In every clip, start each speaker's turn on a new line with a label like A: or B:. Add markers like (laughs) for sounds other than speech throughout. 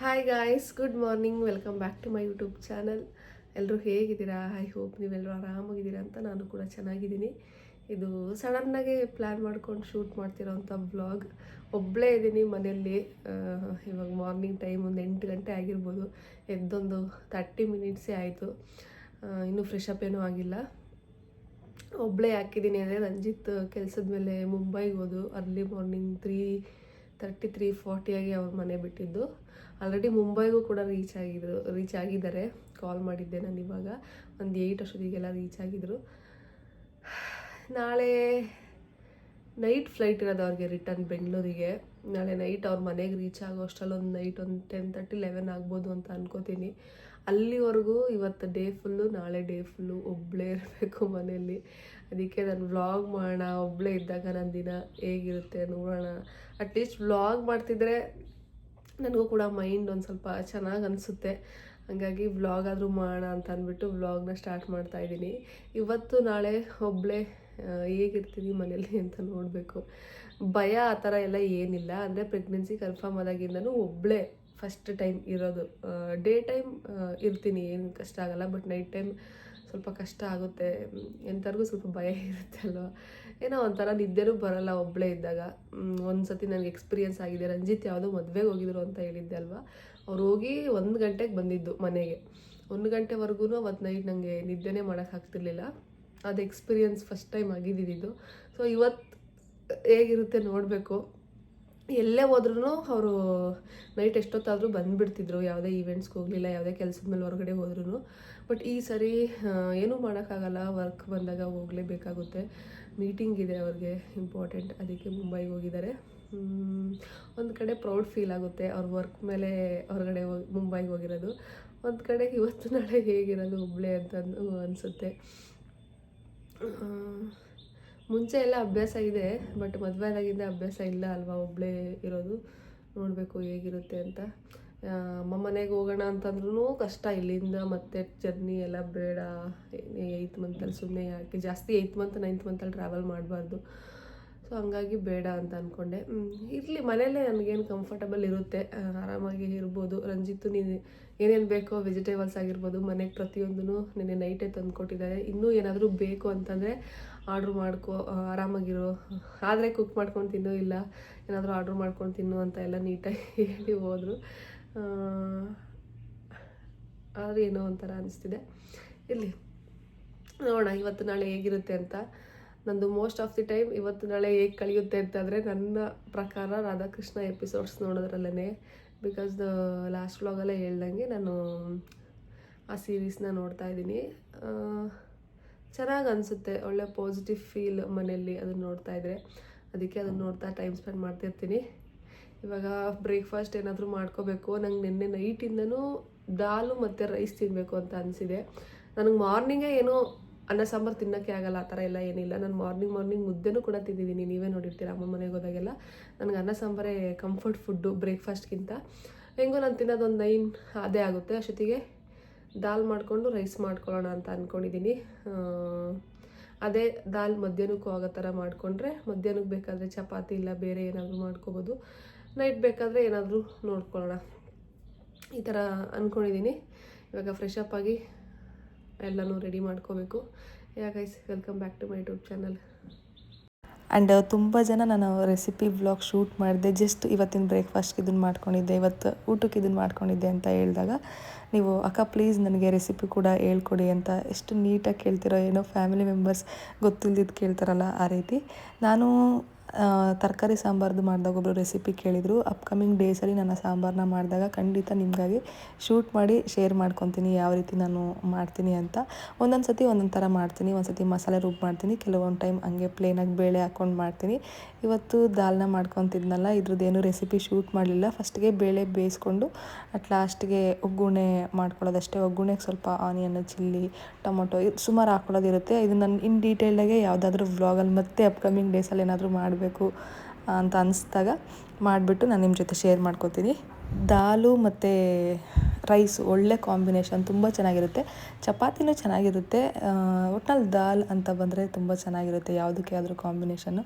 A: Hi guys good morning welcome back to my YouTube channel ಎಲ್ಲರೂ ಹೇಗಿದ್ದೀರಾ? I hope ನೀವೆಲ್ಲರೂ ಆರಾಮಾಗಿದ್ದೀರಾ ಅಂತ ನಾನು ಕೂಡ ಚೆನ್ನಾಗಿದ್ದೀನಿ. ಇದು ಸಡನ್ನಾಗೆ ಪ್ಲ್ಯಾನ್ ಮಾಡ್ಕೊಂಡು ಶೂಟ್ ಮಾಡ್ತಿರೋವಂಥ ಬ್ಲಾಗ್ ಒಬ್ಬಳೇ ಇದ್ದೀನಿ ಮನೆಯಲ್ಲಿ. ಇವಾಗ ಮಾರ್ನಿಂಗ್ ಟೈಮ್ ಒಂದು ಎಂಟು ಗಂಟೆ ಆಗಿರ್ಬೋದು. ಎದ್ದೊಂದು ತರ್ಟಿ ಮಿನಿಟ್ಸೇ ಆಯಿತು. ಇನ್ನೂ ಫ್ರೆಶ್ ಅಪ್ ಏನೂ ಆಗಿಲ್ಲ. ಒಬ್ಬಳೇ ಹಾಕಿದ್ದೀನಿ ಅಂದರೆ ರಂಜಿತ್ ಕೆಲಸದ ಮೇಲೆ ಮುಂಬೈಗೆ ಹೋದು. Early morning three thirty three ಫಾರ್ಟಿಯಾಗಿ ಅವ್ರ ಮನೆ ಬಿಟ್ಟಿದ್ದು. ಆಲ್ರೆಡಿ ಮುಂಬೈಗೂ ಕೂಡ ರೀಚ್ ಆಗಿದ್ರು ರೀಚ್ ಆಗಿದ್ದಾರೆ. ಕಾಲ್ ಮಾಡಿದ್ದೆ ನಾನು ಇವಾಗ. ಒಂದು ಏಯ್ಟ್ ಅಷ್ಟೊತ್ತಿಗೆಲ್ಲ ರೀಚ್ ಆಗಿದ್ರು. ನಾಳೆ ನೈಟ್ ಫ್ಲೈಟ್ ಇರೋದು ಅವ್ರಿಗೆ ರಿಟರ್ನ್ ಬೆಂಗಳೂರಿಗೆ. ನಾಳೆ ನೈಟ್ ಅವ್ರ ಮನೆಗೆ ರೀಚ್ ಆಗೋ ಅಷ್ಟರಲ್ಲಿ ಒಂದು ನೈಟ್ ಒಂದು ಟೆನ್ ತರ್ಟಿ ಲೆವೆನ್ ಆಗ್ಬೋದು ಅಂತ ಅನ್ಕೋತೀನಿ. ಅಲ್ಲಿವರೆಗೂ ಇವತ್ತು ಡೇ ಫುಲ್ಲು ನಾಳೆ ಡೇ ಫುಲ್ಲು ಒಬ್ಬಳೇ ಇರಬೇಕು ಮನೆಯಲ್ಲಿ. ಅದಕ್ಕೆ ನಾನು ವ್ಲಾಗ್ ಮಾಡೋಣ ಒಬ್ಬಳೇ ಇದ್ದಾಗ ನನ್ನ ದಿನ ಹೇಗಿರುತ್ತೆ ನೋಡೋಣ. ಅಟ್ಲೀಸ್ಟ್ ವ್ಲಾಗ್ ಮಾಡ್ತಿದ್ರೆ ನನಗೂ ಕೂಡ ಮೈಂಡ್ ಒಂದು ಸ್ವಲ್ಪ ಚೆನ್ನಾಗಿ ಅನಿಸುತ್ತೆ. ಹಾಗಾಗಿ ವ್ಲಾಗ್ ಆದರೂ ಮಾಡೋಣ ಅಂತ ಅಂದ್ಬಿಟ್ಟು ವ್ಲಾಗ್ನ ಸ್ಟಾರ್ಟ್ ಮಾಡ್ತಾ ಇದ್ದೀನಿ. ಇವತ್ತು ನಾಳೆ ಒಬ್ಬಳೇ ಹೇಗಿರ್ತೀನಿ ಮನೇಲಿ ಅಂತ ನೋಡಬೇಕು. ಭಯ ಆ ಥರ ಎಲ್ಲ ಏನಿಲ್ಲ. ಅಂದರೆ ಪ್ರೆಗ್ನೆನ್ಸಿ ಕನ್ಫರ್ಮ್ ಆದಾಗಿಂದನೂ ಒಬ್ಬಳೇ ಫಸ್ಟ್ ಟೈಮ್ ಇರೋದು. ಡೇ ಟೈಮ್ ಇರ್ತೀನಿ, ಏನು ಕಷ್ಟ ಆಗಲ್ಲ. ಬಟ್ ನೈಟ್ ಟೈಮ್ ಸ್ವಲ್ಪ ಕಷ್ಟ ಆಗುತ್ತೆ. ಎಂಥವ್ರಿಗೂ ಸ್ವಲ್ಪ ಭಯ ಇರುತ್ತೆ ಅಲ್ವಾ? ಏನೋ ಒಂಥರ ನಿದ್ದೆನೂ ಬರೋಲ್ಲ ಒಬ್ಬಳೇ ಇದ್ದಾಗ. ಒಂದು ಸತಿ ನನಗೆ ಎಕ್ಸ್ಪೀರಿಯನ್ಸ್ ಆಗಿದೆ. ರಂಜಿತ್ ಯಾವುದೋ ಮದುವೆಗೆ ಹೋಗಿದ್ರು ಅಂತ ಹೇಳಿದ್ದೆ ಅಲ್ವಾ? ಅವ್ರು ಹೋಗಿ ಒಂದು ಗಂಟೆಗೆ ಬಂದಿದ್ದು ಮನೆಗೆ. ಒಂದು ಗಂಟೆವರೆಗೂ ಅವತ್ತು ನೈಟ್ ನನಗೆ ನಿದ್ದೆನೇ ಮಾಡೋಕ್ಕಾಗ್ತಿರ್ಲಿಲ್ಲ ಅದು ಎಕ್ಸ್ಪೀರಿಯನ್ಸ್ ಫಸ್ಟ್ ಟೈಮ್ ಆಗಿದ್ದಿದ್ದು ಸೊ ಇವತ್ತು ಹೇಗಿರುತ್ತೆ ನೋಡಬೇಕು. ಎಲ್ಲೇ ಹೋದ್ರೂ ಅವರು ನೈಟ್ ಎಷ್ಟೊತ್ತಾದರೂ ಬಂದುಬಿಡ್ತಿದ್ರು. ಯಾವುದೇ ಈವೆಂಟ್ಸ್ಗೆ ಹೋಗಲಿಲ್ಲ, ಯಾವುದೇ ಕೆಲಸದ ಮೇಲೆ ಹೊರಗಡೆ ಹೋದ್ರೂ ಬಟ್ ಈ ಸರಿ ಏನೂ ಮಾಡೋಕ್ಕಾಗಲ್ಲ. ವರ್ಕ್ ಬಂದಾಗ ಹೋಗಲೇಬೇಕಾಗುತ್ತೆ. ಮೀಟಿಂಗ್ ಇದೆ ಅವ್ರಿಗೆ ಇಂಪಾರ್ಟೆಂಟ್ ಅದಕ್ಕೆ ಮುಂಬೈಗೆ ಹೋಗಿದ್ದಾರೆ. ಒಂದು ಕಡೆ ಪ್ರೌಡ್ ಫೀಲ್ ಆಗುತ್ತೆ. ಅವ್ರ ವರ್ಕ್ ಮೇಲೆ ಹೊರಗಡೆ ಹೋಗಿ, ಮುಂಬೈಗೆ ಹೋಗಿರೋದು. ಒಂದು ಕಡೆ ಇವತ್ತು ನಾಳೆ ಹೇಗಿರೋದು ಒಬ್ಬಳೇ ಅಂತ ಅನಿಸುತ್ತೆ. ಮುಂಚೆ ಎಲ್ಲ ಅಭ್ಯಾಸ ಇದೆ, ಬಟ್ ಮದುವೆ ಆದಾಗಿಂದ ಅಭ್ಯಾಸ ಇಲ್ಲ ಅಲ್ವಾ ಒಬ್ಬಳೇ ಇರೋದು? ನೋಡಬೇಕು ಹೇಗಿರುತ್ತೆ ಅಂತ. ಅಮ್ಮ ಮನೆಗೆ ಹೋಗೋಣ ಅಂತಂದ್ರೂ ಕಷ್ಟ, ಇಲ್ಲಿಂದ ಮತ್ತೆ ಜರ್ನಿ ಎಲ್ಲ ಬೇಡ. ಏಯ್ತ್ ಮಂತಲ್ಲಿ ಸುಮ್ಮನೆ ಯಾಕೆ? ಜಾಸ್ತಿ ಏಯ್ತ್ ಮಂತ್ ನೈನ್ತ್ ಮಂತಲ್ಲಿ ಟ್ರಾವೆಲ್ ಮಾಡಬಾರ್ದು. ಸೊ ಹಂಗಾಗಿ ಬೇಡ ಅಂತ ಅಂದ್ಕೊಂಡೆ ಇರಲಿ, ಮನೆಯಲ್ಲೇ ನನಗೇನು ಕಂಫರ್ಟಬಲ್ ಇರುತ್ತೆ. ಆರಾಮಾಗಿ ಇರ್ಬೋದು. ರಂಜಿತ್ತು ನೀನು ಏನೇನು ಬೇಕೋ ವೆಜಿಟೇಬಲ್ಸ್ ಆಗಿರ್ಬೋದು, ಮನೆಗೆ ಪ್ರತಿಯೊಂದೂ ನಿನ್ನೆ ನೈಟೇ ತಂದು ಕೊಟ್ಟಿದ್ದಾರೆ ಇನ್ನೂ ಏನಾದರೂ ಬೇಕು ಅಂತಂದರೆ ಆರ್ಡ್ರ್ ಮಾಡ್ಕೊ ಆರಾಮಾಗಿರು. ಆದರೆ ಕುಕ್ ಮಾಡ್ಕೊಂಡು ತಿನ್ನೋ ಇಲ್ಲ. ಏನಾದರೂ ಆರ್ಡ್ರ್ ಮಾಡ್ಕೊಂಡು ತಿನ್ನು ಅಂತ ಎಲ್ಲ ನೀಟಾಗಿ (laughs) ಹೇಳಿ ಹೋದರು. ಆದರೆ ಏನೋ ಒಂಥರ ಅನಿಸ್ತಿದೆ. ಇಲ್ಲಿ ನೋಡೋಣ ಇವತ್ತು ನಾಳೆ ಹೇಗಿರುತ್ತೆ ಅಂತ. ನಂದು ಮೋಸ್ಟ್ ಆಫ್ ದಿ ಟೈಮ್ ಇವತ್ತು ನಾಳೆ ಹೇಗೆ ಕಳೆಯುತ್ತೆ ಅಂತಂದರೆ ನನ್ನ ಪ್ರಕಾರ ರಾಧಾಕೃಷ್ಣ ಎಪಿಸೋಡ್ಸ್ ನೋಡೋದ್ರಲ್ಲೇ ಬಿಕಾಸ್ ದ ಲಾಸ್ಟ್ ವ್ಲಾಗಲ್ಲೇ ಹೇಳ್ದಂಗೆ ನಾನು ಆ ಸೀರೀಸ್ನ ನೋಡ್ತಾ ಇದ್ದೀನಿ. ಚೆನ್ನಾಗಿ ಅನಿಸುತ್ತೆ, ಒಳ್ಳೆ ಪಾಸಿಟಿವ್ ಫೀಲ್ ಮನೆಯಲ್ಲಿ ಅದನ್ನು ನೋಡ್ತಾ ಇದ್ದರೆ ಅದಕ್ಕೆ ಅದನ್ನು ನೋಡ್ತಾ ಟೈಮ್ ಸ್ಪೆಂಡ್ ಮಾಡ್ತಿರ್ತೀನಿ. ಇವಾಗ ಬ್ರೇಕ್ಫಾಸ್ಟ್ ಏನಾದರೂ ಮಾಡ್ಕೋಬೇಕು. ನಂಗೆ ನಿನ್ನೆ ನೈಟಿಂದನೂ ದಾಲು ಮತ್ತು ರೈಸ್ ತಿನ್ನಬೇಕು ಅಂತ ಅನಿಸಿದೆ. ನನಗೆ ಮಾರ್ನಿಂಗೇ ಏನೋ ಅನ್ನ ಸಾಂಬಾರು ತಿನ್ನೋಕ್ಕೆ ಆಗಲ್ಲ, ಆ ಥರ ಎಲ್ಲ ಏನಿಲ್ಲ. ನಾನು ಮಾರ್ನಿಂಗ್ ಮಾರ್ನಿಂಗ್ ಮುದ್ದೆನೂ ಕೂಡ ತಿಂದಿದ್ದೀನಿ. ನೀವೇ ನೋಡಿರ್ತೀರ ಅಮ್ಮ ಮನೆಗೆ ಹೋದಾಗೆಲ್ಲ. ನನಗೆ ಅನ್ನ ಸಾಂಬಾರೇ ಕಂಫರ್ಟ್ ಫುಡ್ಡು ಬ್ರೇಕ್ಫಾಸ್ಟ್ಗಿಂತ ಹೆಂಗೋ ನಾನು ತಿನ್ನೋದೊಂದು ನೈನ್ ಅದೇ ಆಗುತ್ತೆ. ಅಷ್ಟೊತ್ತಿಗೆ ದಾಲ್ ಮಾಡಿಕೊಂಡು ರೈಸ್ ಮಾಡ್ಕೊಳ್ಳೋಣ ಅಂತ ಅಂದ್ಕೊಂಡಿದ್ದೀನಿ ಅದೇ ದಾಲ್ ಮಧ್ಯಾಹ್ನಕ್ಕೂ ಆಗೋ ಥರ ಮಾಡಿಕೊಂಡ್ರೆ ಮಧ್ಯಾಹ್ನಕ್ಕೆ ಬೇಕಾದರೆ ಚಪಾತಿ ಇಲ್ಲ ಬೇರೆ ಏನಾದರೂ ಮಾಡ್ಕೋಬೋದು. ನೈಟ್ ಬೇಕಾದರೆ ಏನಾದರೂ ನೋಡ್ಕೊಳ್ಳೋಣ. ಈ ಥರ ಅಂದ್ಕೊಂಡಿದ್ದೀನಿ ಇವಾಗ ಫ್ರೆಶ್ ಅಪ್ ಆಗಿ ಎಲ್ಲನೂ ರೆಡಿ ಮಾಡ್ಕೋಬೇಕು. ಯಾಕೈಸ್ welcome back to my YouTube channel
B: and ತುಂಬ ಜನ ನಾನು ರೆಸಿಪಿ ಬ್ಲಾಗ್ ಶೂಟ್ ಮಾಡಿದೆ. ಜಸ್ಟ್ ಇವತ್ತಿನ ಬ್ರೇಕ್ಫಾಸ್ಟ್ಗೆ ಇದನ್ನು ಮಾಡ್ಕೊಂಡಿದ್ದೆ. ಇವತ್ತು ಊಟಕ್ಕೆ ಇದನ್ನು ಮಾಡ್ಕೊಂಡಿದ್ದೆ ಅಂತ ಹೇಳಿದಾಗ, ನೀವು, ಅಕ್ಕ ಪ್ಲೀಸ್ ನನಗೆ ರೆಸಿಪಿ ಕೂಡ ಹೇಳ್ಕೊಡಿ ಅಂತ ಎಷ್ಟು ನೀಟಾಗಿ ಕೇಳ್ತಿರೋ ಏನೋ ಫ್ಯಾಮಿಲಿ ಮೆಂಬರ್ಸ್ ಗೊತ್ತಿಲ್ದಿದ್ದು ಕೇಳ್ತಾರಲ್ಲ ಆ ರೀತಿ. ನಾನು ತರಕಾರಿ ಸಾಂಬಾರ್ದು ಮಾಡಿದಾಗ ಒಬ್ಬರು ರೆಸಿಪಿ ಕೇಳಿದರು ಅಪ್ಕಮಿಂಗ್ ಡೇಸಲ್ಲಿ ನಾನು ಆ ಸಾಂಬಾರನ್ನ ಮಾಡಿದಾಗ ಖಂಡಿತ ನಿಮಗಾಗಿ ಶೂಟ್ ಮಾಡಿ ಶೇರ್ ಮಾಡ್ಕೊತೀನಿ, ಯಾವ ರೀತಿ ನಾನು ಮಾಡ್ತೀನಿ ಅಂತ. ಒಂದೊಂದು ಸತಿ ಒಂದೊಂದು ಥರ ಮಾಡ್ತೀನಿ ಒಂದು ಸತಿ ಮಸಾಲೆ ರುಬ್ಬ ಮಾಡ್ತೀನಿ, ಕೆಲವೊಂದು ಟೈಮ್ ಹಂಗೆ ಪ್ಲೇನಾಗಿ ಬೇಳೆ ಹಾಕ್ಕೊಂಡು ಮಾಡ್ತೀನಿ. ಇವತ್ತು ದಾಲ್ನ ಮಾಡ್ಕೊತಿದ್ನಲ್ಲ, ಇದ್ರದ್ದೇನು ರೆಸಿಪಿ ಶೂಟ್ ಮಾಡಲಿಲ್ಲ. ಫಸ್ಟ್ಗೆ ಬೇಳೆ ಬೇಯಿಸ್ಕೊಂಡು ಅಟ್ ಲಾಸ್ಟ್ಗೆ ಒಗ್ಗರಣೆ ಮಾಡ್ಕೊಳ್ಳೋದಷ್ಟೇ. ಒಗ್ಗರಣೆಗೆ ಸ್ವಲ್ಪ ಆನಿಯನ್ ಚಿಲ್ಲಿ ಟೊಮೊಟೊ, ಇದು ಸುಮಾರು ಹಾಕ್ಕೊಳ್ಳೋದಿರುತ್ತೆ ಇದು ನಾನು ಇನ್ ಡೀಟೇಲ್ಡಾಗೆ ಯಾವುದಾದ್ರೂ ವ್ಲಾಗಲ್ಲಿ ಮತ್ತೆ ಅಪ್ಕಮಿಂಗ್ ಡೇಸಲ್ಲಿ ಏನಾದರೂ ಮಾಡಬೇಕು ಅಂತ ಅನಿಸ್ದಾಗ ಮಾಡಿಬಿಟ್ಟು ನಾನು ನಿಮ್ಮ ಜೊತೆ ಶೇರ್ ಮಾಡ್ಕೋತೀನಿ. ದಾಲು ಮತ್ತು ರೈಸ್ ಒಳ್ಳೆ ಕಾಂಬಿನೇಷನ್ ತುಂಬ ಚೆನ್ನಾಗಿರುತ್ತೆ. ಚಪಾತಿನೂ ಚೆನ್ನಾಗಿರುತ್ತೆ. ಒಟ್ನಲ್ಲಿ ದಾಲ್ ಅಂತ ಬಂದರೆ ತುಂಬ ಚೆನ್ನಾಗಿರುತ್ತೆ ಯಾವುದಕ್ಕೆ ಆದರೂ ಕಾಂಬಿನೇಷನ್ನು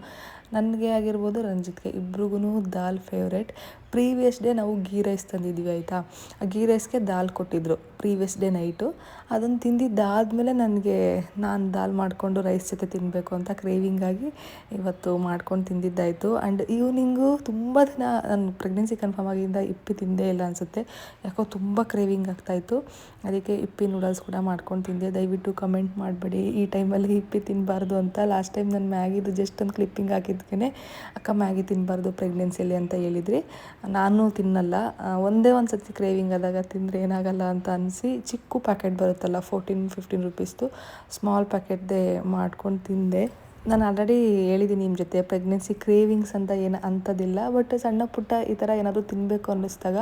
B: ನನಗೆ ಆಗಿರ್ಬೋದು ರಂಜಿತ್ಗೆ ಇಬ್ರಿಗೂ ದಾಲ್ ಫೇವ್ರೇಟ್ ಪ್ರೀವಿಯಸ್ ಡೇ ನಾವು ಗೀ ರೈಸ್ ತಂದಿದ್ವಿ ಆಯಿತಾ? ಆ ಗೀ ರೈಸ್ಗೆ ದಾಲ್ ಕೊಟ್ಟಿದ್ದರು ಪ್ರೀವಿಯಸ್ ಡೇ ನೈಟು ಅದನ್ನು ತಿಂದಿದ್ದಾದಮೇಲೆ ನನಗೆ ನಾನು ದಾಲ್ ಮಾಡಿಕೊಂಡು ರೈಸ್ ಜೊತೆ ತಿನ್ನಬೇಕು ಅಂತ ಕ್ರೇವಿಂಗ್ ಆಗಿ ಇವತ್ತು ಮಾಡ್ಕೊಂಡು ತಿಂದಿದ್ದಾಯಿತು. ಆ್ಯಂಡ್ ಈವ್ನಿಂಗು ತುಂಬ ದಿನ ನಾನು ಪ್ರೆಗ್ನೆನ್ಸಿ ಕನ್ಫರ್ಮ್ ಆಗಿಂದ ಇಪ್ಪಿ ತಿಂದೇ ಇಲ್ಲ ಅನಿಸುತ್ತೆ. ಯಾಕೋ ತುಂಬ ಕ್ರೇವಿಂಗ್ ಆಗ್ತಾಯಿತ್ತು ಅದಕ್ಕೆ ಇಪ್ಪಿ ನೂಡಲ್ಸ್ ಕೂಡ ಮಾಡ್ಕೊಂಡು ತಿಂದೆ. ದಯವಿಟ್ಟು ಕಮೆಂಟ್ ಮಾಡಬೇಡಿ. ಈ ಟೈಮಲ್ಲಿ ಇಪ್ಪಿ ತಿನ್ನಬಾರ್ದು ಅಂತ. ಲಾಸ್ಟ್ ಟೈಮ್ ನಾನು ಮ್ಯಾಗಿದ್ದು ಜಸ್ಟ್ ಒಂದು ಕ್ಲಿಪ್ಪಿಂಗ್ ಹಾಕಿದ್ಕೆ ಅಕ್ಕ, ಮ್ಯಾಗಿ ತಿನ್ನಬಾರ್ದು ಪ್ರೆಗ್ನೆನ್ಸಿಯಲ್ಲಿ ಅಂತ ಹೇಳಿದ್ರಿ. ನಾನು ತಿನ್ನಲ್ಲ. ಒಂದೇ ಒಂದು ಸತಿ ಕ್ರೇವಿಂಗ್ ಆದಾಗ ತಿಂದರೆ ಏನಾಗಲ್ಲ ಅಂತ ಅನಿಸಿ ಚಿಕ್ಕ ಪ್ಯಾಕೆಟ್ ಬರುತ್ತಲ್ಲ ಫೋರ್ಟೀನ್ ಫಿಫ್ಟೀನ್ ರುಪೀಸ್ದು ಸ್ಮಾಲ್ ಪ್ಯಾಕೆಟ್ದೇ ಮಾಡ್ಕೊಂಡು ತಿಂದೆ. ನಾನು ಆಲ್ರೆಡಿ ಹೇಳಿದ್ದೀನಿ ನಿಮ್ಮ ಜೊತೆ ಪ್ರೆಗ್ನೆನ್ಸಿ ಕ್ರೇವಿಂಗ್ಸ್ ಅಂತ ಏನು ಅಂಥದ್ದಿಲ್ಲ ಬಟ್ ಸಣ್ಣ ಪುಟ್ಟ ಈ ಥರ ಏನಾದರೂ ತಿನ್ನಬೇಕು ಅನ್ನಿಸ್ದಾಗ